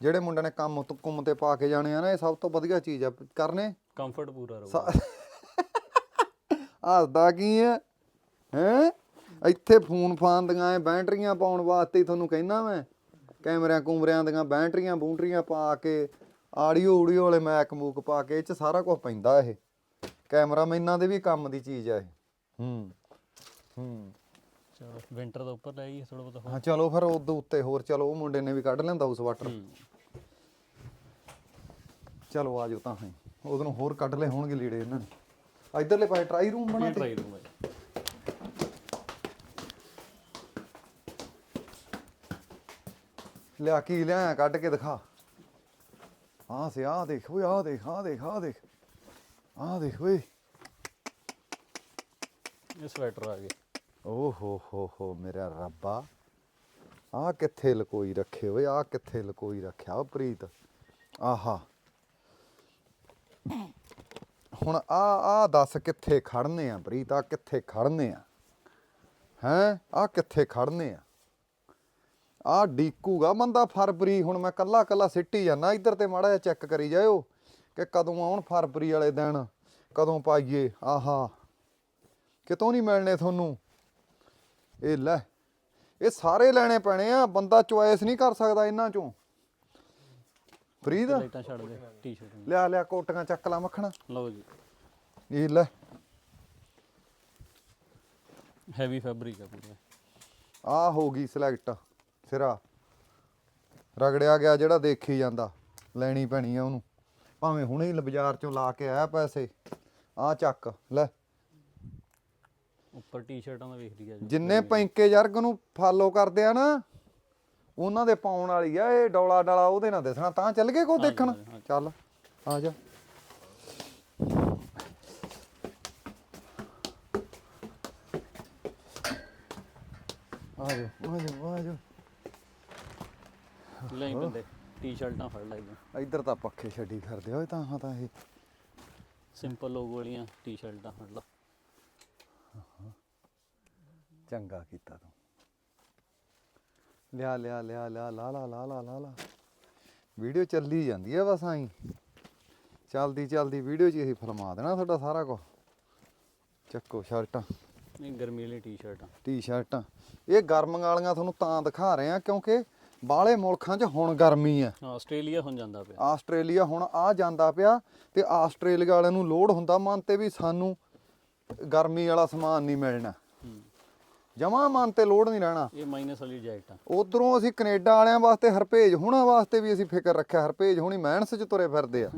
ਜਿਹੜੇ ਮੁੰਡੇ ਨੇ ਕੰਮ ਤੋਂ ਕੁੰਮ ਤੇ ਪਾ ਕੇ ਜਾਣੇ ਆ ਨਾ ਇਹ ਸਭ ਤੋਂ ਵਧੀਆ ਚੀਜ਼ ਆ। ਕਰਨੇ? ਕੰਫਰਟ ਪੂਰਾ ਰਹੂਗਾ। *laughs* ਹੱਸਦਾ ਕੀ ਹੈ? ਹੈ? ਇੱਥੇ ਫੋਨ ਫਾਨ ਦੀਆਂ ਐ ਬੈਟਰੀਆਂ ਪਾਉਣ ਵਾਸਤੇ ਹੀ ਤੁਹਾਨੂੰ ਕਹਿੰਦਾ ਮੈਂ। ਕੈਮਰਿਆਂ ਕੂਮਰਿਆਂ ਦੀਆਂ ਬੈਟਰੀਆਂ ਬੂਟਰੀਆਂ ਪਾ ਕੇ ਆਡੀਓ ਊਡੀਓ ਵਾਲੇ ਮੈਕ ਮੂਕ ਪਾ ਕੇ ਇਹ ਚ ਸਾਰਾ ਕੁਝ ਪੈਂਦਾ ਇਹ। ਕੈਮਰਾਮੈਨਾਂ ਦੇ ਵੀ ਕੰਮ ਦੀ ਚੀਜ਼ ਆ ਇਹ। ਹੂੰ ਹੂੰ। ਚਲੋ ਵਿੰਟਰ ਦਾ ਉੱਪਰ ਲੈ ਆਈਏ ਥੋੜਾ ਬਹੁਤਾ ਹੋਰ। ਹਾਂ ਚਲੋ ਫਿਰ ਉਹਦੇ ਉੱਤੇ ਹੋਰ ਚਲੋ ਉਹ ਮੁੰਡੇ ਨੇ ਵੀ ਕੱਢ ਲੈਂਦਾ ਉਸ ਵਾਟਰ। ਚਲੋ ਆਜੋ ਤਾਂ ਹੈ। ਉਹਦੋਂ ਹੋਰ ਕੱਢ ਲਏ ਹੋਣਗੇ ਲੀੜੇ ਇਹਨਾਂ ਨੇ। ਇਧਰਲੇ ਪਾਸੇ ਟਰਾਈ ਰੂਮ ਬਣਾ ਟਰਾਈ ਰੂਮ ਹੈ ਲਿਆ ਕੀ ਲਿਆ ਕੱਢ ਕੇ ਦਿਖਾ। ਆਹ ਸੇ ਆਹ ਦੇਖ ਓਏ ਆਹ ਦੇਖ ਆਹ ਦੇਖ ਆਹ ਦੇਖ। ਆਹ ਦੇਖ ਓਏ। ਇਹ ਸਵੈਟਰ ਆ ਗਏ। ਓ ਹੋ ਹੋ ਹੋ ਮੇਰਾ ਰੱਬਾ। ਆਹ ਕਿੱਥੇ ਲਕੋਈ ਰੱਖੇ ਓਏ ਆਹ ਕਿੱਥੇ ਲਕੋਈ ਰੱਖਿਆ ਓ ਪ੍ਰੀਤ। ਆਹਾ। ਹੁਣ ਆ ਆ ਦੱਸ ਕਿੱਥੇ ਖੜਨੇ ਆ ਪ੍ਰੀਤ ਆ ਕਿੱਥੇ ਖੜਨੇ ਆ? ਹੈਂ? ਆ ਕਿੱਥੇ ਖੜਨੇ ਆ? ਆ ਡੀਕੂਗਾ ਬੰਦਾ ਫਰਵਰੀ ਹੁਣ ਮੈਂ ਕੱਲਾ ਕੱਲਾ ਸਿੱਟੀ ਜਾਣਾ ਇੱਧਰ ਤੇ ਮਾੜਾ ਜਿਹਾ ਚੈੱਕ ਕਰੀ ਜਾਇਓ ਕਿ ਕਦੋਂ ਆਉਣ ਫਰਵਰੀ ਵਾਲੇ ਦਿਨ ਕਦੋਂ ਪਾਈਏ ਆਹਾ ਕਿਤੋਂ ਨਹੀਂ ਮਿਲਣੇ ਤੁਹਾਨੂੰ? ਇਹ ਲੈ ਇਹ ਸਾਰੇ ਲੈਣੇ ਪੈਣੇ ਆ ਬੰਦਾ ਚੁਆਇਸ ਨਹੀਂ ਕਰ ਸਕਦਾ ਇਹਨਾਂ ਚੋਂ। ਫਰੀਦ? ਲਾਈਟਾਂ ਛੱਡ ਦੇ ਟੀ-ਸ਼ਰਟ ਲਿਆ ਲਿਆ ਕੋਟੀਆਂ ਚੱਕ ਲਾ ਮੱਖਣਾ। ਲਓ ਜੀ। ਇਹ ਲੈ। ਹੈਵੀ ਫੈਬਰਿਕ ਆ ਪੂਰਾ। ਆ ਹੋ ਗਈ ਸਿਲੈਕਟ ਸਿਰਾ। ਰਗੜਿਆ ਗਿਆ ਜਿਹੜਾ ਦੇਖੀ ਜਾਂਦਾ। ਲੈਣੀ ਪੈਣੀ ਆ ਉਹਨੂੰ। ਭਾਵੇਂ ਹੁਣੇ ਹੀ ਬਾਜ਼ਾਰ ਚੋਂ ਲਾ ਕੇ ਆਇਆ ਪੈਸੇ। ਆ ਚੱਕ ਲੈ। ਉੱਪਰ ਟੀ-ਸ਼ਰਟਾਂ ਦਾ ਵੇਖ ਲਿਆ ਜਿੰਨੇ ਪੈਂਕੇ ਜਰਗ ਨੂੰ ਫਾਲੋ ਕਰਦੇ ਆ ਨਾ ਉਹਨਾਂ ਦੇ ਪਾਉਣ ਵਾਲੀ ਆ ਇਹ ਡੌਲਾ ਡਾਲਾ ਉਹਦੇ ਨਾਲ ਦਿਸਣਾ। ਤਾਂ ਚੱਲ ਗਏ ਕੋ ਦੇਖਣ। ਚੱਲ ਆ ਜਾ। ਆ ਜਾ ਆ ਜਾ ਆ ਜਾ ਲਈ ਬੰਦੇ ਟੀ-ਸ਼ਰਟਾਂ ਫੜ ਲਾਈਆਂ ਇੱਧਰ ਤਾਂ ਪੱਖੇ ਛੱਡੀ ਫਿਰਦੇ ਓਏ ਤਾਂ ਹਾਂ ਤਾਂ ਇਹ। ਸਿੰਪਲ ਲੋਗੋ ਵਾਲੀਆਂ ਟੀ-ਸ਼ਰਟਾਂ ਫੜ ਲਾ। ਚੰਗਾ ਕੀਤਾ ਤੂੰ। ਲਿਆ ਲਿਆ ਲਿਆ ਲਿਆ ਲਾ ਲਾ ਲਾ ਲਾ ਲਾ ਲਾ। ਵੀਡੀਓ ਚੱਲੀ ਜਾਂਦੀ ਆ ਬਸ ਆਈ। ਚੱਲਦੀ ਚੱਲਦੀ ਵੀਡੀਓ 'ਚ ਹੀ ਫਿਲਮਾ ਦੇਣਾ ਤੁਹਾਡਾ ਸਾਰਾ ਕੁਝ ਚੱਕੋ ਸ਼ਰਟਾਂ। ਨਹੀਂ ਗਰਮੀ ਵਾਲੀ ਟੀ-ਸ਼ਰਟਾਂ। ਟੀ-ਸ਼ਰਟਾਂ। ਇਹ ਗਰਮੀਆਂ ਵਾਲੀਆਂ ਤੁਹਾਨੂੰ ਤਾਂ ਦਿਖਾ ਰਹੇ ਆ ਕਿਉਂਕਿ ਬਾਹਲੇ ਮੁਲਕਾਂ 'ਚ ਹੁਣ ਗਰਮੀ ਆ ਆਸਟ੍ਰੇਲੀਆ ਹੁਣ ਜਾਂਦਾ ਪਿਆ। ਆਸਟ੍ਰੇਲੀਆ ਹੁਣ ਆ ਜਾਂਦਾ ਪਿਆ ਤੇ ਆਸਟ੍ਰੇਲੀਆ ਵਾਲਿਆਂ ਨੂੰ ਲੋਡ ਹੁੰਦਾ ਮਨ ਤੇ ਵੀ ਸਾਨੂੰ ਗਰਮੀ ਵਾਲਾ ਸਮਾਨ ਨਹੀਂ ਮਿਲਣਾ। ਜਮਾ ਮਨ ਤੇ ਲੋਡ ਨਹੀਂ ਰਹਿਣਾ। ਇਹ ਮਾਈਨਸ ਵਾਲੀ ਜੈਕਟ ਉਧਰੋਂ ਅਸੀਂ ਕੈਨੇਡਾ ਵਾਲਿਆਂ ਵਾਸਤੇ ਹਰਪੇਜ ਹੋਣਾ ਵਾਸਤੇ ਵੀ ਅਸੀਂ ਫਿਕਰ ਰੱਖਿਆ। ਹਰਪੇਜ ਹੋਣੀ ਮਹਿਣਸ 'ਚ ਤੁਰੇ ਫਿਰਦੇ ਆ।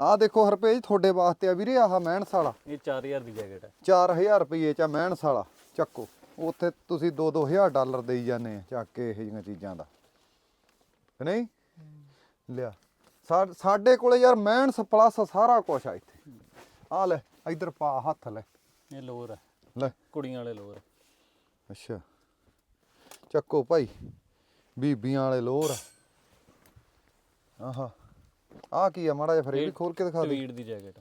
ਆਹ ਦੇਖੋ ਹਰਪੇਜ ਤੁਹਾਡੇ ਵਾਸਤੇ ਆ ਵੀਰੇ ਆਹ ਮਹਿਣਸ ਵਾਲਾ। ਇਹ 4000 ਦੀ ਜੈਕਟ ਹੈ 4000 ਰੁਪਏ ਚ ਆ ਮਹਿਣਸ ਵਾਲਾ। ਚੱਕੋ ਉੱਥੇ ਤੁਸੀਂ 2-2000 ਡਾਲਰ ਦੇਈ ਜਾਂਦੇ ਆ ਚੱਕ ਕੇ ਇਹ ਜਿਹੀਆਂ ਚੀਜ਼ਾਂ ਦਾ। ਕਿ ਨਹੀਂ? ਲਿਆ। ਸਾਡੇ ਕੋਲੇ ਯਾਰ ਮਹਿਣਸ ਪਲੱਸ ਸਾਰਾ ਕੁਝ ਆ ਇੱਥੇ। ਆ ਲੈ ਇੱਧਰ ਪਾ ਹੱਥ ਲੈ। ਇਹ ਲੋਅਰ ਹੈ ਲੈ। ਕੁੜੀਆਂ ਵਾਲੇ ਲੋਅਰ ਅੱਛਾ। ਚੱਕੋ ਭਾਈ ਬੀਬੀਆਂ ਵਾਲੇ ਲੋਰ ਆਹਾ। ਆ ਕੀ ਆ ਮਾੜਾ ਜਿਹਾ ਫਿਰ ਇਹ ਵੀ ਖੋਲ ਕੇ ਦਿਖਾ ਦੇ। ਟਵੀਡ ਦੀ ਜੈਕਟ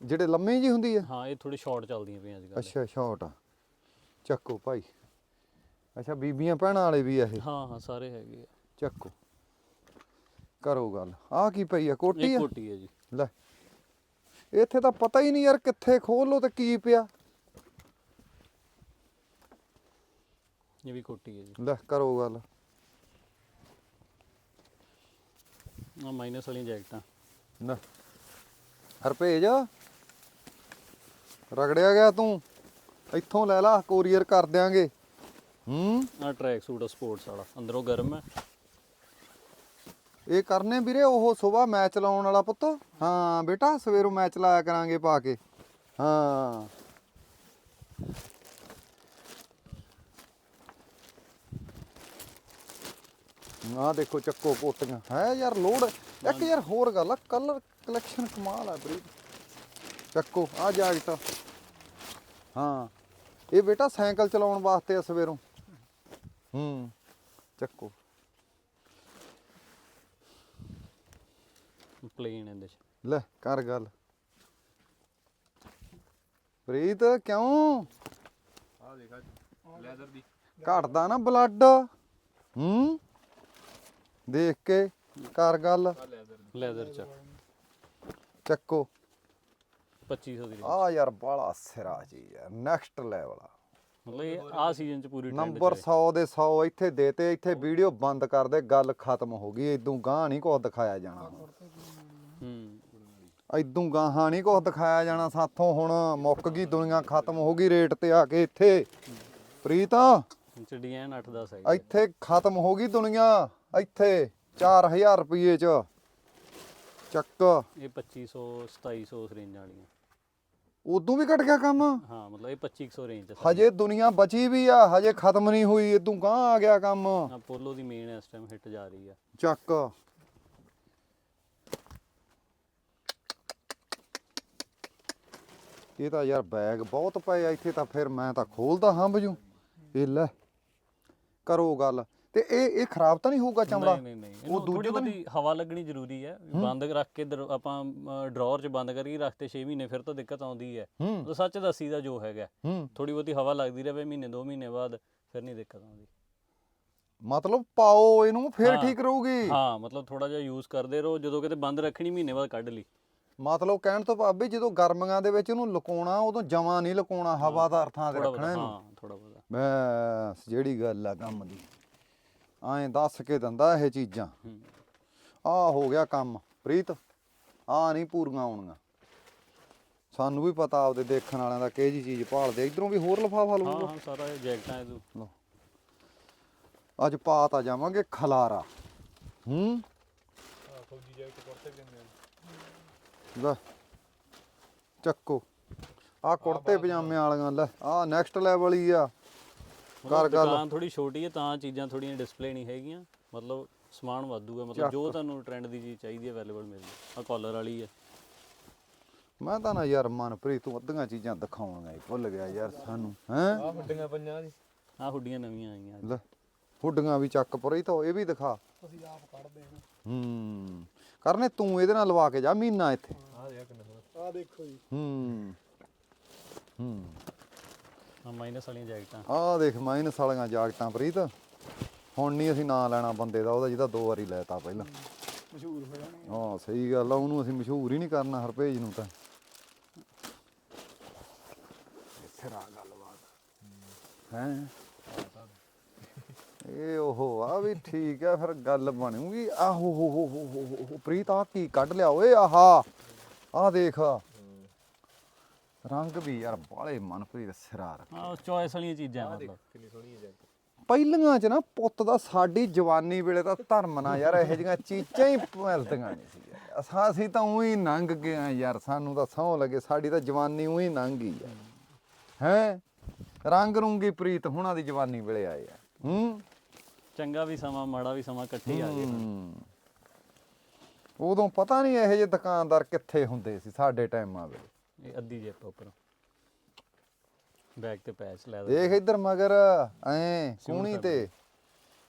ਜਿਹੜੇ ਲੰਮੀ ਜੀ ਹੁੰਦੀ ਆ? ਹਾਂ ਇਹ ਥੋੜੀ ਸ਼ਾਰਟ ਚੱਲਦੀਆਂ ਪਈਆਂ ਅੱਜ ਕੱਲ੍ਹ। ਅੱਛਾ ਸ਼ਾਰਟ ਆ। ਚੱਕੋ ਭਾਈ। ਅੱਛਾ ਬੀਬੀਆਂ ਭੈਣਾਂ ਵਾਲੇ ਵੀ ਆ ਇਹ। ਹਾਂ ਹਾਂ ਸਾਰੇ ਹੈਗੇ ਆ। ਚੱਕੋ। ਕਰੋ ਗੱਲ। ਆ ਕੀ ਪਈ ਆ? ਕੋਟੀ ਇਹ ਆ? ਕੋਟੀ ਹੈ ਜੀ। ਲੈ। ਇੱਥੇ ਤਾਂ ਪਤਾ ਹੀ ਨਹੀਂ ਯਾਰ ਕਿੱਥੇ ਖੋਲ ਲੋ ਤੇ ਕੀ ਪਿਆ। ਇਹ ਵੀ ਕੋਟੀ ਹੈ ਜੀ। ਲੈ ਕਰੋ ਗੱਲ। ਆ ਮਾਈਨਸ ਵਾਲੀਆਂ ਜੈਕਟਾਂ। ਨਾ ਹਰਪੇਜ ਰਗੜਿਆ ਗਿਆ ਤੂੰ। ਇੱਥੋਂ ਲੈ ਲਾ ਕੋਰੀਅਰ ਕਰ ਦਿਆਂਗੇ। ਹੂੰ? ਆ ਟਰੈਕ ਸੂਟ ਆ ਸਪੋਰਟਸ ਵਾਲਾ। ਅੰਦਰੋਂ ਗਰਮ ਹੈ। ਇਹ ਕਰਨੇ ਵੀਰੇ, ਉਹ ਸਵੇਰ ਮੈਚ ਲਾਉਣ ਵਾਲਾ ਪੁੱਤ। ਹਾਂ, ਬੇਟਾ, ਸਵੇਰੋਂ ਮੈਚ ਲਾਇਆ ਕਰਾਂਗੇ ਪਾ ਕੇ। ਹਾਂ। ਆ ਦੇਖੋ ਚੱਕੋ ਪੋਟੀਆਂ। ਹੈ ਯਾਰ, ਲੋੜ ਇੱਕ ਯਾਰ ਹੋਰ ਗੱਲ ਆ ਕਲਰ ਕਲੈਕਸ਼ਨ ਕਮਾਲ ਆ ਬਰੀ ਚੱਕੋ ਆ। ਜੈਕਟ ਹਾਂ। ਇਹ ਬੇਟਾ ਸਾਈਕਲ ਚਲਾਉਣ ਵਾਸਤੇ ਆ ਸਵੇਰੋਂ। ਹੂੰ। ਚੱਕੋ। ਪਲੇਨ ਇਹਦੇ ਚ। ਲੈ ਕਰ ਗੱਲ। ਪ੍ਰੀਤ ਕਿਉਂ? ਆ ਦੇਖਾ ਲੈਦਰ ਦੀ। ਘਟਦਾ ਨਾ ਬਲੱਡ ਹੂੰ? ਦੇਖ ਕੇ ਕਰ ਗੱਲ। ਲੈਦਰ ਚ। ਚੱਕੋ। 2500 ਦੀ। ਆ ਯਾਰ ਬਾਲਾ ਸਿਰਾ ਚੀਜ਼ ਹੈ ਨੈਕਸਟ ਲੈਵਲ ਆ। ਮਤਲਬ ਇਹ ਆ ਸੀਜ਼ਨ ਚ ਪੂਰੀ trend ਨੰਬਰ ਚ 100 ਦੇ 100 ਇੱਥੇ ਦੇਤੇ ਇੱਥੇ ਵੀਡੀਓ ਬੰਦ ਕਰ ਦੇ ਗੱਲ ਖਤਮ ਹੋ ਗਈ ਇਦੋਂ ਗਾਂ ਨਹੀਂ ਕੁਝ ਦਿਖਾਇਆ ਜਾਣਾ। ਹੈ। ਇਦੋਂ ਗਾਹਾਂ ਨਹੀਂ ਕੁਝ ਦਿਖਾਇਆ ਜਾਣਾ ਸਾਥੋਂ ਹੁਣ ਮੁੱਕ ਗਈ ਦੁਨੀਆ ਖਤਮ ਹੋ ਗਈ ਰੇਟ ਤੇ ਆ ਕੇ ਇੱਥੇ। ਪ੍ਰੀਤ? ਇਹ ਚ ਡਿਜ਼ਾਈਨ 8 10 ਹੈ ਇੱਥੇ ਖਤਮ ਹੋ ਗਈ ਦੁਨੀਆ ਇੱਥੇ 4000 ਰੁਪਏ ਚ। ਚੱਕ। ਇਹ 2500 2700 ਉਸ ਰੇਂਜ ਵਾਲੀਆਂ। ਉਦੋਂ ਵੀ ਘਟ ਗਿਆ ਕੰਮ? ਹਾਂ ਮਤਲਬ ਇਹ 2500 ਰੇਂਜ ਚ ਹਜੇ ਦੁਨੀਆ ਬਚੀ ਵੀ ਆ ਹਜੇ ਖਤਮ ਨਹੀਂ ਹੋਈ ਇਦੋਂ ਗਾਂ ਆ ਗਿਆ ਕੰਮ। ਪੋਲੋ ਦੀ ਮੇਨ ਇਸ ਟਾਈਮ ਹਿੱਟ ਜਾ ਰਹੀ ਆ। ਚੱਕ। ਇਹ ਤਾਂ ਯਾਰ ਬੈਗ ਬਹੁਤ ਪਏ ਆ ਇੱਥੇ ਤਾਂ ਫਿਰ ਮੈਂ ਤਾਂ ਖੋਲਦਾ ਹੰਭ ਜੂ। ਇਹ ਲੈ ਕਰੋ ਗੱਲ। ਤੇ ਇਹ ਇਹ ਖਰਾਬ ਤਾਂ ਨਹੀਂ ਹੋਊਗਾ ਚਮੜਾ? ਨਹੀਂ ਨਹੀਂ। ਉਹ ਦੂਜੇ ਤਾਂ ਹਵਾ ਲੱਗਣੀ ਜ਼ਰੂਰੀ ਹੈ। ਵੀ ਬੰਦ ਰੱਖ ਕੇ ਆਪਾਂ ਡਰਾਅਰ 'ਚ ਬੰਦ ਕਰਕੇ ਰੱਖ ਤੇ 6 ਮਹੀਨੇ ਫਿਰ ਤਾਂ ਦਿੱਕਤ ਆਉਂਦੀ ਹੈ। ਉਹ ਸੱਚ ਦੱਸੀ ਦਾ ਜੋ ਹੈਗਾ। ਥੋੜੀ ਬਹੁਤੀ ਹਵਾ ਲੱਗਦੀ ਰਹੇ ਮਹੀਨੇ 2 ਮਹੀਨੇ ਬਾਅਦ ਫਿਰ ਨਹੀਂ ਦਿੱਕਤ ਆਉਂਦੀ। ਮਤਲਬ ਪਾਓ ਇਹਨੂੰ ਫਿਰ। ਠੀਕ ਰਹੂਗੀ। ਹਾਂ ਮਤਲਬ ਥੋੜਾ ਜਿਹਾ ਯੂਜ਼ ਕਰਦੇ ਰਹੋ ਜਦੋਂ ਕਿਤੇ ਬੰਦ ਰੱਖਣੀ ਮਹੀਨੇ ਬਾਅਦ ਕੱਢ ਲਈ। ਮਤਲਬ ਕਹਿਣ ਤੋਂ ਭਾਵੇਂ ਜਦੋਂ ਗਰਮੀਆਂ ਦੇ ਵਿੱਚ ਇਹਨੂੰ ਲੁਕਾਉਣਾ ਉਦੋਂ ਜਮਾ ਨਹੀਂ ਲੁਕਾਉਣਾ ਹਵਾਦਾਰ ਥਾਂ ਤੇ ਰੱਖਣਾ ਇਹਨੂੰ। ਹਾਂ ਥੋੜਾ ਬਹੁਤਾ। ਬਸ ਜਿਹੜੀ ਗੱਲ ਆ ਕੰਮ ਦੀ। ਐਂ ਦੱਸ ਕੇ ਦਿੰਦਾ ਇਹ ਚੀਜ਼ਾਂ। ਆ ਹੋ ਗਿਆ ਕੰਮ ਪ੍ਰੀਤ। ਆ ਨਹੀਂ ਪੂਰੀਆਂ ਆਉਣੀਆਂ। ਸਾਨੂੰ ਵੀ ਪਤਾ ਆਪਦੇ ਦੇਖਣ ਵਾਲਿਆਂ ਦਾ ਕਿਹੋ ਜੀ ਚੀਜ਼ ਭਾਲਦੇ ਇਧਰੋਂ ਵੀ ਹੋਰ ਲਫਾਫਾ ਹਾਂ ਲਊਗਾ। ਹਾਂ ਸਾਰਾ ਇਹ ਜੈਕਟਾਂ ਇਹ ਲਓ। ਅੱਜ ਪਾ ਤਾਂ ਜਾਵਾਂਗੇ ਖਲਾਰਾ। ਹੂੰ? ਆ ਫੌਜੀ ਜੈਕਟ ਕੁੜਤੇ ਪਜਾਮੇ ਵਾਲੀ ਲੈ ਚੱਕੋ। ਆ ਕੁੜਤੇ ਪਜਾਮੇ ਵਾਲੀਆਂ ਲੈ ਆ ਨੈਕਸਟ ਲੈਵਲ ਹੀ ਆ। ਕਰ ਗੱਲ ਦੁਕਾਨ ਥੋੜੀ ਛੋਟੀ ਹੈ ਤਾਂ ਚੀਜ਼ਾਂ ਥੋੜੀਆਂ ਡਿਸਪਲੇ ਨਹੀਂ ਹੈਗੀਆਂ। ਮਤਲਬ ਸਮਾਨ ਵਾਧੂ ਹੈ ਮਤਲਬ ਜੋ ਤੁਹਾਨੂੰ ਟ੍ਰੈਂਡ ਦੀ ਚੀਜ਼ ਚਾਹੀਦੀ ਹੈ ਅਵੇਲੇਬਲ ਮਿਲਦੀ ਆ ਕਾਲਰ ਵਾਲੀ ਹੈ। ਮੈਂ ਤਾਂ ਨਾ ਯਾਰ ਮਨਪ੍ਰੀਤ ਤੂੰ ਅੱਧੀਆਂ ਚੀਜ਼ਾਂ ਦਿਖਾਉਣੀਆਂ ਹੀ ਭੁੱਲ ਗਿਆ ਯਾਰ ਸਾਨੂੰ ਹੈਂ? ਆ ਹੁੱਡੀਆਂ ਪੰਜਾਂ ਦੀ। ਆਹ ਹੁੱਡੀਆਂ ਨਵੀਆਂ ਆਈਆਂ। ਅੱਜ। ਲੈ ਹੁੱਡੀਆਂ ਵੀ ਚੱਕ ਪਰੇ ਤਾਂ ਇਹ ਵੀ ਦਿਖਾ। ਅਸੀਂ ਆਪ ਕੱਢਦੇ ਹਾਂ ਹੂੰ ਕਰਨੇ ਤੂੰ ਇਹਦੇ ਨਾਲ ਲਵਾ ਕੇ ਜਾ ਮਹੀਨਾ ਇੱਥੇ। ਆ ਦੇਖ ਕਿੰਨਾ ਸੋਹਣਾ। ਆ ਦੇਖੋ ਜੀ। ਹੂੰ ਹੂੰ। ਆਹ ਮਾਈਨਸ ਵਾਲੀਆਂ ਜੈਕਟਾਂ ਆਹ ਦੇਖ ਮਾਈਨਸ ਵਾਲੀਆਂ ਜਾਕਟਾਂ ਪ੍ਰੀਤ। ਹੁਣ ਨਹੀਂ ਅਸੀਂ ਨਾਂ ਲੈਣਾ ਬੰਦੇ ਦਾ ਉਹਦਾ ਜਿਹਦਾ ਦੋ ਵਾਰੀ ਲੈਤਾ ਪਹਿਲਾਂ। ਮਸ਼ਹੂਰ ਹੋ ਜਾਣਗੇ ਹਾਂ ਸਹੀ ਗੱਲ ਆ ਉਹਨੂੰ ਅਸੀਂ ਮਸ਼ਹੂਰ ਹੀ ਨਹੀਂ ਕਰਨਾ ਹਰਪੇਜ ਨੂੰ ਤਾਂ। ਇੱਥੇ ਰਾ ਗੱਲਬਾਤ। ਹੈ? ਇਹ ਉਹ ਆ ਵੀ ਠੀਕ ਆ ਫਿਰ ਗੱਲ ਬਣੂਗੀ। ਆਹੋ ਹੋ ਹੋ ਹੋ ਹੋ ਹੋ ਹੋ ਪ੍ਰੀਤ ਆ ਕੀ ਕੱਢ ਲਿਆ ਓਏ ਆਹਾ। ਆ ਦੇਖ ਰੰਗ ਵੀ ਯਾਰ ਬਾਲੇ ਮਨਪ੍ਰੀਤ ਸਿਰਾ ਰੱਖ ਆਹ ਚੋਇਸ ਵਾਲੀਆਂ ਚੀਜ਼ਾਂ ਮਤਲਬ। ਕਿੰਨੀ ਸੋਹਣੀ ਹੈ ਜੈਕਟ ਪਹਿਲੀਆਂ ਚ ਨਾ ਪੁੱਤ ਦਾ ਸਾਡੀ ਜਵਾਨੀ ਵੇਲੇ ਤਾਂ ਧਰਮ ਨਾ ਯਾਰ ਇਹੋ ਜਿਹੀਆਂ ਚੀਜ਼ਾਂ ਹੀ ਮਿਲਦੀਆਂ ਨਹੀਂ ਸੀ। ਯਾਰ। ਅਸਾਂ ਅਸੀਂ ਤਾਂ ਉਹੀ ਲੰਘ ਗਏ ਆ ਯਾਰ ਸਾਨੂੰ ਤਾਂ ਸਹੁੰ ਲੱਗੇ ਸਾਡੀ ਤਾਂ ਜਵਾਨੀ ਉਹੀ ਲੰਘ ਗਈ ਆ। ਹੈ? ਰੰਗ ਰੂੰਗੀ ਪ੍ਰੀਤ ਹੁਣਾਂ ਦੀ ਜਵਾਨੀ ਵੇਲੇ ਆਏ ਆ। ਹੂੰ? ਚੰਗਾ ਵੀ ਸਮਾਂ ਮਾੜਾ ਵੀ ਸਮਾਂ ਇਕੱਠੇ ਹੀ ਆ ਗਏ ਹੂੰ। ਉਦੋਂ ਪਤਾ ਨਹੀਂ ਇਹੋ ਜਿਹੇ ਦੁਕਾਨਦਾਰ ਕਿੱਥੇ ਹੁੰਦੇ ਸੀ ਸਾਡੇ ਟਾਈਮਾਂ ਵੇਲੇ। ਇਹ ਅੱਧੀ ਜੇਪ ਉੱਪਰ। ਬੈਗ ਤੇ ਪੈਚ ਲੈ ਦੇਖ ਇੱਧਰ ਮਗਰ ਐ ਕੂਣੀ ਤੇ।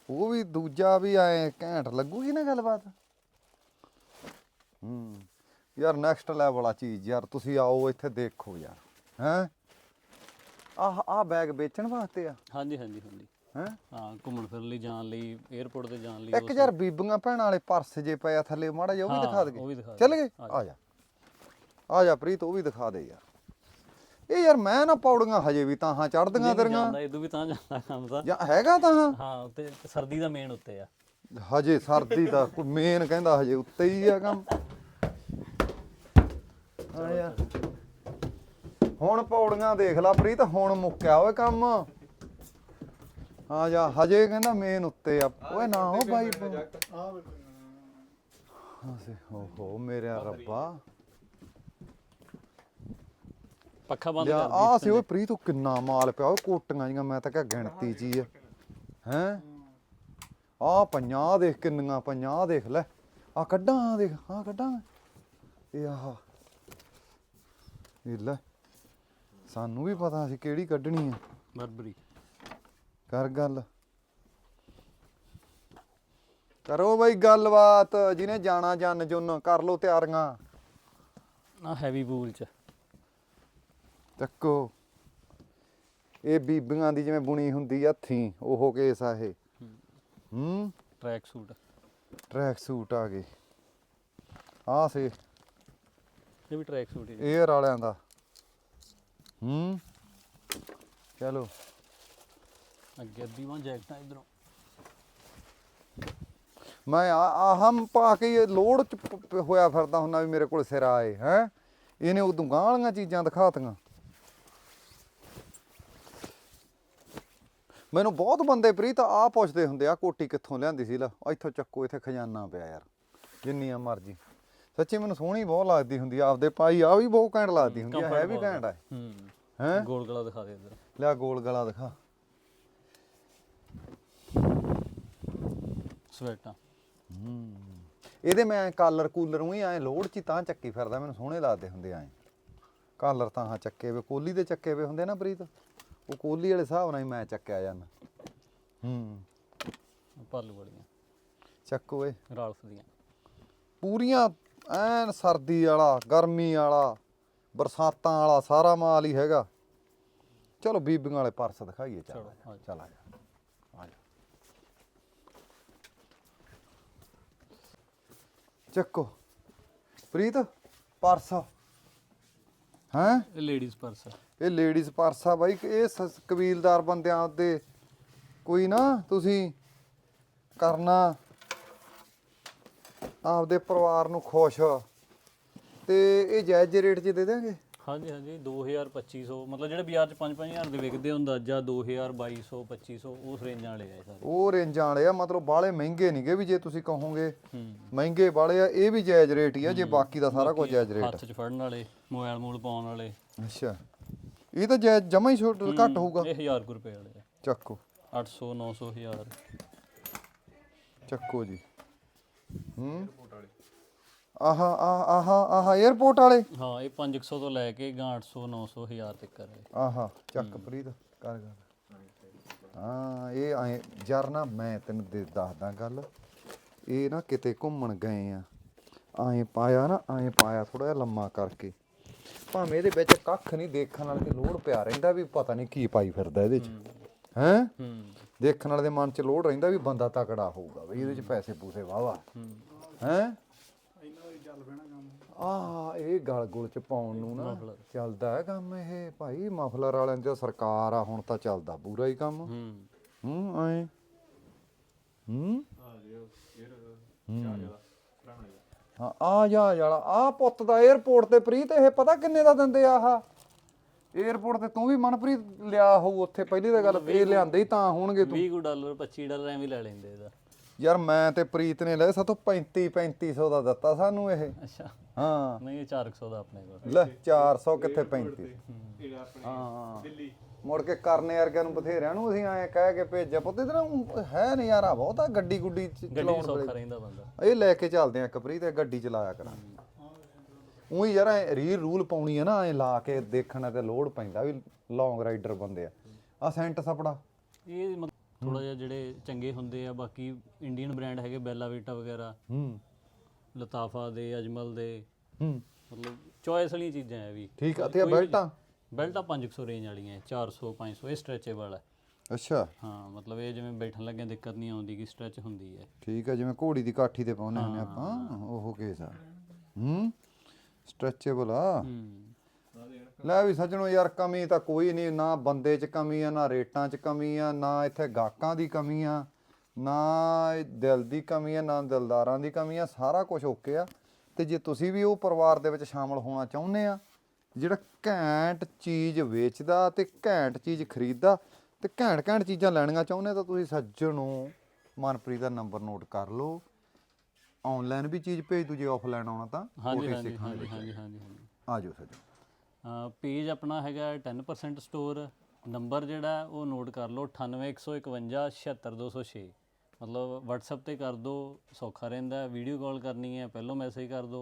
ਉਹ ਵੀ ਦੂਜਾ ਵੀ ਐ ਘੈਂਟ ਲੱਗੂਗੀ ਨਾ ਗੱਲਬਾਤ? ਹੂੰ ਯਾਰ ਨੈਕਸਟ ਲੈਵਲ ਆ ਚੀਜ਼ ਯਾਰ ਤੁਸੀਂ ਆਓ ਇੱਥੇ ਦੇਖੋ ਯਾਰ ਹੈ? ਆਹ ਆਹ ਬੈਗ ਵੇਚਣ ਵਾਸਤੇ ਆ। ਹਾਂਜੀ ਹਾਂਜੀ ਹਾਂਜੀ। ਹੈ? ਹਾਂ ਘੁੰਮਣ ਫਿਰਨ ਲਈ ਜਾਣ ਲਈ 에어ਪੋਰਟ ਤੇ ਜਾਣ ਲਈ ਇੱਕ ਯਾਰ ਬੀਬੀਆਂ ਭੈਣਾਂ ਵਾਲੇ ਪਰਸ ਜੇ ਪਏ ਆ ਥੱਲੇ ਮਾੜਾ ਜਿਹਾ ਉਹ ਵੀ ਦਿਖਾ ਉਹ ਦਈਏ ਵੀ ਦਿਖਾ ਚੱਲ ਦੇ। ਗਏ? ਆ ਜਾ। ਆ ਜਾ ਪ੍ਰੀਤ ਉਹ ਵੀ ਦਿਖਾ ਦੇ ਯਾਰ। ਇਹ ਯਾਰ ਮੈਂ ਨਾ ਪੌੜੀਆਂ ਹਜੇ ਵੀ ਤਾਂ ਹਾਂ ਚੜਦੀਆਂ ਤੇਰੀਆਂ। ਜਾਂਦਾ ਇਦੋਂ ਵੀ ਤਾਂ ਜਾਂਦਾ ਕੰਮ ਤਾਂ। ਜਾਂ ਹੈਗਾ ਤਾਂ ਹਾਂ? ਹਾਂ ਉੱਤੇ ਸਰਦੀ ਦਾ ਮੇਨ ਉੱਤੇ ਆ। ਹਜੇ ਸਰਦੀ ਦਾ ਕੋਈ ਮੇਨ ਕਹਿੰਦਾ ਹਜੇ ਉੱਤੇ ਹੀ ਆ ਕੰਮ। ਆ ਯਾਰ। ਹੁਣ ਪੌੜੀਆਂ ਦੇਖ ਲਾ ਪ੍ਰੀਤ ਹੁਣ ਮੁੱਕਿਆ ਓਏ ਕੰਮ। ਆ ਜਾ ਹਜੇ ਕਹਿੰਦਾ ਮੇਨ ਉੱਤੇ ਆ। ਓਏ ਨਾ ਹੋ ਬਾਈ ਹੋ ਹੋ ਮੇਰੇ ਰੱਬਾ। ਪੱਖਾ ਬੰਦ ਲਿਆ ਕਰ ਆ ਸੀ ਓਏ ਪ੍ਰੀਤ ਉਹ ਕਿੰਨਾ ਮਾਲ ਪਿਆ ਓਏ ਕੋਟੀਆਂ ਜੀਆਂ ਮੈਂ ਤਾਂ ਕਿਹਾ ਗਿਣਤੀ ਚ ਹੀ ਆ। ਹੈ? ਆ ਪੰਜਾਹ ਦੇਖ ਕਿੰਨੀਆਂ ਪੰਜਾਹ ਦੇਖ ਲੈ। ਆ ਕੱਢਾਂ ਦੇਖ ਆ ਕੱਢਾਂ ਇਹ ਆਹ। ਇਹ ਲੈ। ਸਾਨੂੰ ਵੀ ਪਤਾ ਸੀ ਕਿਹੜੀ ਕੱਢਣੀ ਆ। ਬਰਬਰੀ। ਕਰ ਗੱਲ। ਕਰੋ ਬਈ ਗੱਲਬਾਤ ਜਿਹਨੇ ਜਾਣਾ ਜਨ ਜੁਨ ਕਰ ਲੋ ਤਿਆਰੀਆਂ। ਆ ਹੈਵੀ ਬੂਲ ਚ। ਚੱਕੋ। ਇਹ ਬੀਬੀਆਂ ਦੀ ਜਿਵੇਂ ਬੁਣੀ ਹੁੰਦੀ ਆ ਹੱਥੀਂ ਉਹ ਕੇਸ ਆ ਇਹ। ਹੂੰ? Track suit. ਟਰੈਕ ਸੂਟ ਆ ਗਏ। ਆ ਸੇ। ਇਹ ਵੀ ਟਰੈਕ ਸੂਟ ਹੀ। 에ਅਰ ਵਾਲਿਆਂ ਦਾ। ਹੂੰ? ਚਲੋ। ਅੱਗੇ ਅੱਧੀ ਵਾਂ ਜੈਕਟਾਂ ਇਧਰੋਂ। ਮੈਂ ਆ ਆਹਮ ਪਾ ਕੇ ਇਹ ਲੋੜ ਚ ਹੋਇਆ ਫਿਰਦਾ ਹੁੰਦਾ ਵੀ ਮੇਰੇ ਕੋਲ ਸਿਰ ਆਏ ਹੈ? ਇਹਨੇ ਉਦੋਂ ਗਾਂਹ ਵਾਲੀਆਂ ਚੀਜ਼ਾਂ ਦਿਖਾਤੀਆਂ ਮੈਨੂੰ ਬਹੁਤ ਬੰਦੇ ਪ੍ਰੀਤ ਆ ਪੁੱਛਦੇ ਹੁੰਦੇ ਆ ਕੋਟੀ ਕਿੱਥੋਂ ਲਿਆਂਦੀ ਸੀ? ਲੈ ਇੱਥੋਂ ਚੱਕੋ ਇੱਥੇ ਖਜ਼ਾਨਾ ਪਿਆ ਯਾਰ ਜਿੰਨੀਆਂ ਮਰਜ਼ੀ। ਸੱਚੀ ਮੈਨੂੰ ਸੋਹਣੀ ਬਹੁਤ ਲੱਗਦੀ ਹੁੰਦੀ ਆ ਆਪਦੇ ਪਾਈ ਆ ਵੀ ਬਹੁਤ ਘੈਂਟ ਲੱਗਦੀ ਹੁੰਦੀ ਆ ਹੈ ਵੀ ਘੈਂਟ ਆ। ਹੂੰ ਹੈ? ਗੋਲ ਗਲਾ ਦਿਖਾ ਦੇ ਇਧਰ। ਲਿਆ ਗੋਲ ਗਲਾ ਦਿਖਾ। ਸਵੈਟਾਂ। ਇਹਦੇ ਮੈਂ ਕਾਲਰ ਕੂਲਰ ਉਹੀ ਐ ਲੋੜ ਚ ਤਾਂ ਚੱਕੀ ਫਿਰਦਾ ਮੈਨੂੰ ਸੋਹਣੇ ਲੱਗਦੇ ਹੁੰਦੇ ਐ। ਕਾਲਰ ਤਾਂ ਹਾਂ ਚੱਕੇ ਵੇ ਕੋਲੀ ਦੇ ਚੱਕੇ ਵੇ ਹੁੰਦੇ ਨਾ ਪ੍ਰੀਤ? ਉਹ ਕੋਲੀ ਵਾਲੇ ਹਿਸਾਬ ਨਾਲ ਹੀ ਮੈਂ ਚੱਕਿਆ ਜਾਂਦਾ। ਹੂੰ। ਪਾਲੂ ਵਾਲੀਆਂ। ਚੱਕੋ ਏ ਰਾਲਫ ਦੀਆਂ। ਪੂਰੀਆਂ ਐਨ ਸਰਦੀ ਵਾਲਾ ਗਰਮੀ ਵਾਲਾ ਬਰਸਾਤਾਂ ਵਾਲਾ ਸਾਰਾ ਮਾਲ ਹੀ ਹੈਗਾ। ਚਲੋ ਬੀਬੀਆਂ ਵਾਲੇ ਪਰਸ ਦਿਖਾਈਏ ਚੱਲ ਚਲੋ, ਆ ਚੱਲ ਆ ਜਾ। ਆ ਜਾ। ਚੱਕੋ। ਪ੍ਰੀਤ ਪਰਸ। ਹੈਂ? ਇਹ ਲੇਡੀਜ਼ ਪਰਸ। ਇਹ ਲੇਡੀਜ਼ ਪਰਸ ਆ ਬਾਈ ਇਹ ਕਬੀਲਦਾਰ ਬੰਦਿਆਂ ਦੇ ਕੋਈ ਨਾ ਤੁਸੀਂ ਕਰਨਾ ਆਪਦੇ ਪਰਿਵਾਰ ਨੂੰ ਖੁਸ਼। ਤੇ ਇਹ ਜਾਇਜ਼ ਰੇਟ 'ਚ ਦੇ ਦੇਵਾਂਗੇ ਹਾਂਜੀ ਹਾਂਜੀ 2000 2500 ਮਤਲਬ ਜਿਹੜੇ ਬਾਜ਼ਾਰ ਚ 5-5000 ਦੇ ਵਿਕਦੇ ਹੁੰਦਾ ਜਾਂ 2000 2200 2500 ਉਸ ਰੇਂਜਾਂ ਵਾਲੇ ਆ ਸਾਰੇ। ਉਹ ਰੇਂਜਾਂ ਵਾਲੇ ਆ ਮਤਲਬ ਬਾਲੇ ਮਹਿੰਗੇ ਨਹੀਂਗੇ ਵੀ ਜੇ ਤੁਸੀਂ ਕਹੋਗੇ। ਮਹਿੰਗੇ ਵਾਲੇ ਆ ਇਹ ਵੀ ਜਾਇਜ਼ ਰੇਟ ਹੀ ਆ ਜੇ ਬਾਕੀ ਦਾ ਸਾਰਾ ਕੁਝ ਜਾਇਜ਼ ਰੇਟ ਹੱਥ 'ਚ ਫੜਨ ਵਾਲੇ ਮੋਬਾਈਲ ਮੂਲ ਪਾਉਣ ਵਾਲੇ। ਅੱਛਾ। ਇਹ ਤਾਂ ਜਾਇਜ਼ ਜਮਾ ਹੀ ਛੋਟ ਘੱਟ ਹੋਊਗਾ। ਇਹ 1000 ਕੁ ਰੁਪਏ ਵਾਲੇ ਆ। ਚੱਕੋ। 800 900 1000 ਚੱਕੋ ਜੀ। ਹੂੰ। ਆਹਾ ਆਹ ਆਹਾ ਆਹਾ 에어ਪੋਰਟ ਵਾਲੇ। ਹਾਂ ਇਹ 500 ਤੋਂ ਲੈ ਕੇ ਗਾਂ 800 900 1000 ਤੱਕ ਹੈ ਆਹਾ ਚੱਕ ਪ੍ਰੀਤ ਕਰ ਗੱਲ। ਹਾਂ ਇਹ ਐ ਯਾਰ ਨਾ ਮੈਂ ਤੈਨੂੰ ਦੇ ਦੱਸਦਾ ਗੱਲ। ਇਹ ਨਾ ਕਿਤੇ ਘੁੰਮਣ ਗਏ ਆ। ਐਂ ਪਾਇਆ ਨਾ ਐਂ ਪਾਇਆ ਥੋੜਾ ਜਿਹਾ ਲੰਮਾ ਕਰਕੇ। ਭਾਵੇਂ ਇਹਦੇ ਵਿੱਚ ਕੱਖ ਨਹੀਂ ਦੇਖਣ ਵਾਲੇ ਤੇ ਲੋੜ ਪਿਆ ਰਹਿੰਦਾ ਵੀ ਪਤਾ ਨਹੀਂ ਕੀ ਪਾਈ ਫਿਰਦਾ ਇਹਦੇ 'ਚ। ਹੈ? ਦੇਖਣ ਵਾਲੇ ਦੇ ਮਨ 'ਚ ਲੋੜ ਰਹਿੰਦਾ ਵੀ ਬੰਦਾ ਤਕੜਾ ਹੋਊਗਾ ਵੀ ਇਹਦੇ 'ਚ ਪੈਸੇ ਪੂਸੇ ਵਾਵਾ ਹੂੰ? ਹੈ ਆ ਇਹ ਗਲ ਗੁਲ ਚ ਪਾਉਣ ਨੂੰ ਨਾ ਚੱਲਦਾ ਹੈ ਕੰਮ ਇਹ ਭਾਈ। ਮਫਲਰ ਵਾਲਿਆਂ ਦੀ ਸਰਕਾਰ ਆ ਹੁਣ ਤਾਂ ਚੱਲਦਾ ਪੂਰਾ ਹੀ ਕੰਮ। ਹੂੰ। ਹੂੰ ਐ। ਹੂੰ? ਹਾਂ ਆ ਜਾ ਯਾਰ ਆ ਪੁੱਤ ਦਾ 에어ਪੋਰਟ ਤੇ ਪ੍ਰੀਤ ਇਹ ਪਤਾ ਕਿੰਨੇ ਦਾ ਦਿੰਦੇ ਆ ਆਹ? 에어ਪੋਰਟ ਤੇ ਤੂੰ ਵੀ ਮਨਪ੍ਰੀਤ ਲਿਆ ਹੋਊ ਉੱਥੇ ਪਹਿਲੀ ਤਾਂ ਗੱਲ ਇਹ ਲਿਆਂਦੇ ਹੀ ਤਾਂ ਹੋਣਗੇ ਤੂੰ। 20 ਡਾਲਰ 25 ਡਾਲਰ ਐਵੇਂ ਲੈ ਲੈਂਦੇ ਇਹਦਾ। ਯਾਰ ਮੈਂ ਤੇ ਪ੍ਰੀਤ ਨੇ ਲਏ ਸਾਤੋਂ 35 3500 ਦਾ ਦਿੱਤਾ ਸਾਨੂੰ ਇਹ। ਅੱਛਾ। ਹਾਂ। ਨਹੀਂ 400 ਦਾ ਆਪਣੇ ਕੋਲ। ਲੈ 400 ਕਿੱਥੇ 35 ਇਹ ਦਿੱਲੀ। ਮੁੜ ਕੇ ਕਰਨੇ ਵਰਗਿਆਂ ਨੂੰ ਬਥੇਰਿਆਂ ਨੂੰ ਅਸੀਂ ਐਂ ਕਹਿ ਕੇ ਭੇਜਿਆ ਪੁੱਤ ਇਹਦੇ ਨਾਲ ਹੈ ਨਜ਼ਾਰਾ ਬਹੁਤ ਗੱਡੀ ਗੁੱਡੀ ਚ ਗੱਡੀ ਚਲਾਉਣ ਸੌਖਾ ਵੇਲੇ। ਰਹਿੰਦਾ ਬੰਦਾ। ਇਹ ਲੈ ਕੇ ਚੱਲਦੇ ਆ ਇੱਕ ਪ੍ਰੀਤ ਤੇ ਗੱਡੀ ਚਲਾਇਆ ਕਰਾਂਗੇ। ਉਹੀ ਯਾਰ ਐ ਰੀਲ ਰੂਲ ਪਾਉਣੀ ਆ ਨਾ ਐ ਲਾ ਕੇ ਦੇਖਣਾ ਤੇ ਲੋਡ ਪੈਂਦਾ ਵੀ ਲੌਂਗ ਰਾਈਡਰ ਬੰਦੇ ਆ। ਆ ਸੈਂਟ ਸਪੜਾ। ਇਹ ਥੋੜਾ ਜਿਹਾ ਜਿਹੜੇ ਚੰਗੇ ਹੁੰਦੇ ਆ ਬਾਕੀ ਇੰਡੀਅਨ ਬ੍ਰਾਂਡ ਹੈਗੇ ਬੈਲਾ ਵੀਟਾ ਵਗੈਰਾ। ਹੂੰ। ਲਤਾਫਾ ਦੇ ਅਜਮਲ ਦੇ। ਹੂੰ। ਮਤਲਬ ਚੋਇਸ ਵਾਲੀਆਂ ਚੀਜ਼ਾਂ ਐ ਵੀ। ਠੀਕ ਆ ਤੇ ਆ ਬੈਲਟਾਂ? ਬੈਲਟਾਂ 500 ਰੇਂਜ ਵਾਲੀਆਂ ਹੈ, 400 500 ਇਹ ਸਟ੍ਰੈਚੇਬਲ ਹੈ। ਅੱਛਾ। ਹਾਂ ਮਤਲਬ ਇਹ ਜਿਵੇਂ ਬੈਠਣ ਲੱਗਿਆ ਦਿੱਕਤ ਨਹੀਂ ਆਉਂਦੀ ਕਿ ਸਟ੍ਰੈਚ ਹੁੰਦੀ ਹੈ। ਠੀਕ ਆ ਜਿਵੇਂ ਘੋੜੀ ਦੀ ਕਾਠੀ ਤੇ ਪਾਉਨੇ ਹੁੰਦੇ ਆਪਾਂ ਉਹ ਕੇਸ ਆ। ਹੂੰ? ਸਟ੍ਰੈਚੇਬਲ ਆ? ਹੂੰ। ਲੈ ਵੀ ਸੱਜਣੋ ਯਾਰ ਕਮੀ ਤਾਂ ਕੋਈ ਨਹੀਂ ਨਾ ਬੰਦੇ 'ਚ ਕਮੀ ਆ ਨਾ ਰੇਟਾਂ 'ਚ ਕਮੀ ਆ ਨਾ ਇੱਥੇ ਗਾਹਕਾਂ ਦੀ ਕਮੀ ਆ ਨਾ ਇਹ ਦਿਲ ਦੀ ਕਮੀ ਆ ਨਾ ਦਿਲਦਾਰਾਂ ਦੀ ਕਮੀ ਆ ਸਾਰਾ ਕੁਝ ਓਕੇ ਆ। ਤੇ ਜੇ ਤੁਸੀਂ ਵੀ ਉਹ ਪਰਿਵਾਰ ਦੇ ਵਿੱਚ ਸ਼ਾਮਲ ਹੋਣਾ ਚਾਹੁੰਦੇ ਆ ਜਿਹੜਾ ਘੈਂਟ ਚੀਜ਼ ਵੇਚਦਾ ਤੇ ਘੈਂਟ ਚੀਜ਼ ਖਰੀਦਦਾ ਤੇ ਘੈਂਟ ਘੈਂਟ ਚੀਜ਼ਾਂ ਲੈਣੀਆਂ ਚਾਹੁੰਦੇ ਤਾਂ ਤੁਸੀਂ ਸੱਜਣ ਨੂੰ ਮਨਪ੍ਰੀਤ ਦਾ ਨੰਬਰ ਨੋਟ ਕਰ ਲਓ। ਆਨਲਾਈਨ ਵੀ ਚੀਜ਼ ਭੇਜ ਦੂ ਜੇ ਆਫਲਾਈਨ ਆਉਣਾ ਤਾਂ ਹਾਂਜੀ ਹਾਂਜੀ ਹਾਂਜੀ। ਹਾਂਜੀ ਹਾਂਜੀ ਆ ਜਾਓ ਸੱਜਣ। ਪੇਜ ਆਪਣਾ ਹੈਗਾ 10% ਸਟੋਰ ਨੰਬਰ ਜਿਹੜਾ ਉਹ ਨੋਟ ਕਰ ਲਓ 98151 76206 ਮਤਲਬ WhatsApp ਤੇ ਕਰ ਦਿਓ ਸੌਖਾ ਰਹਿੰਦਾ ਵੀਡੀਓ ਕਾਲ ਕਰਨੀ ਹੈ ਪਹਿਲੋਂ ਮੈਸੇਜ ਕਰ ਦਿਓ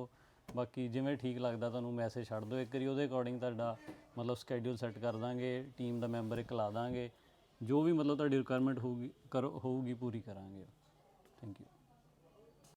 ਬਾਕੀ ਜਿਵੇਂ ਠੀਕ ਲੱਗਦਾ ਤੁਹਾਨੂੰ ਮੈਸੇਜ ਛੱਡ ਦਿਓ। ਇੱਕ ਵਾਰੀ ਉਹਦੇ ਅਕੋਰਡਿੰਗ ਤੁਹਾਡਾ ਮਤਲਬ ਸਕੇਡਿਊਲ ਸੈੱਟ ਕਰ ਦਾਂਗੇ ਟੀਮ ਦਾ ਮੈਂਬਰ ਇੱਕ ਲਾ ਦਾਂਗੇ। ਜੋ ਵੀ ਮਤਲਬ ਤੁਹਾਡੀ ਰਿਕੁਆਇਰਮੈਂਟ ਹੋਊਗੀ, ਕਰੋ, ਹੋਊਗੀ ਪੂਰੀ ਕਰਾਂਗੇ। Thank you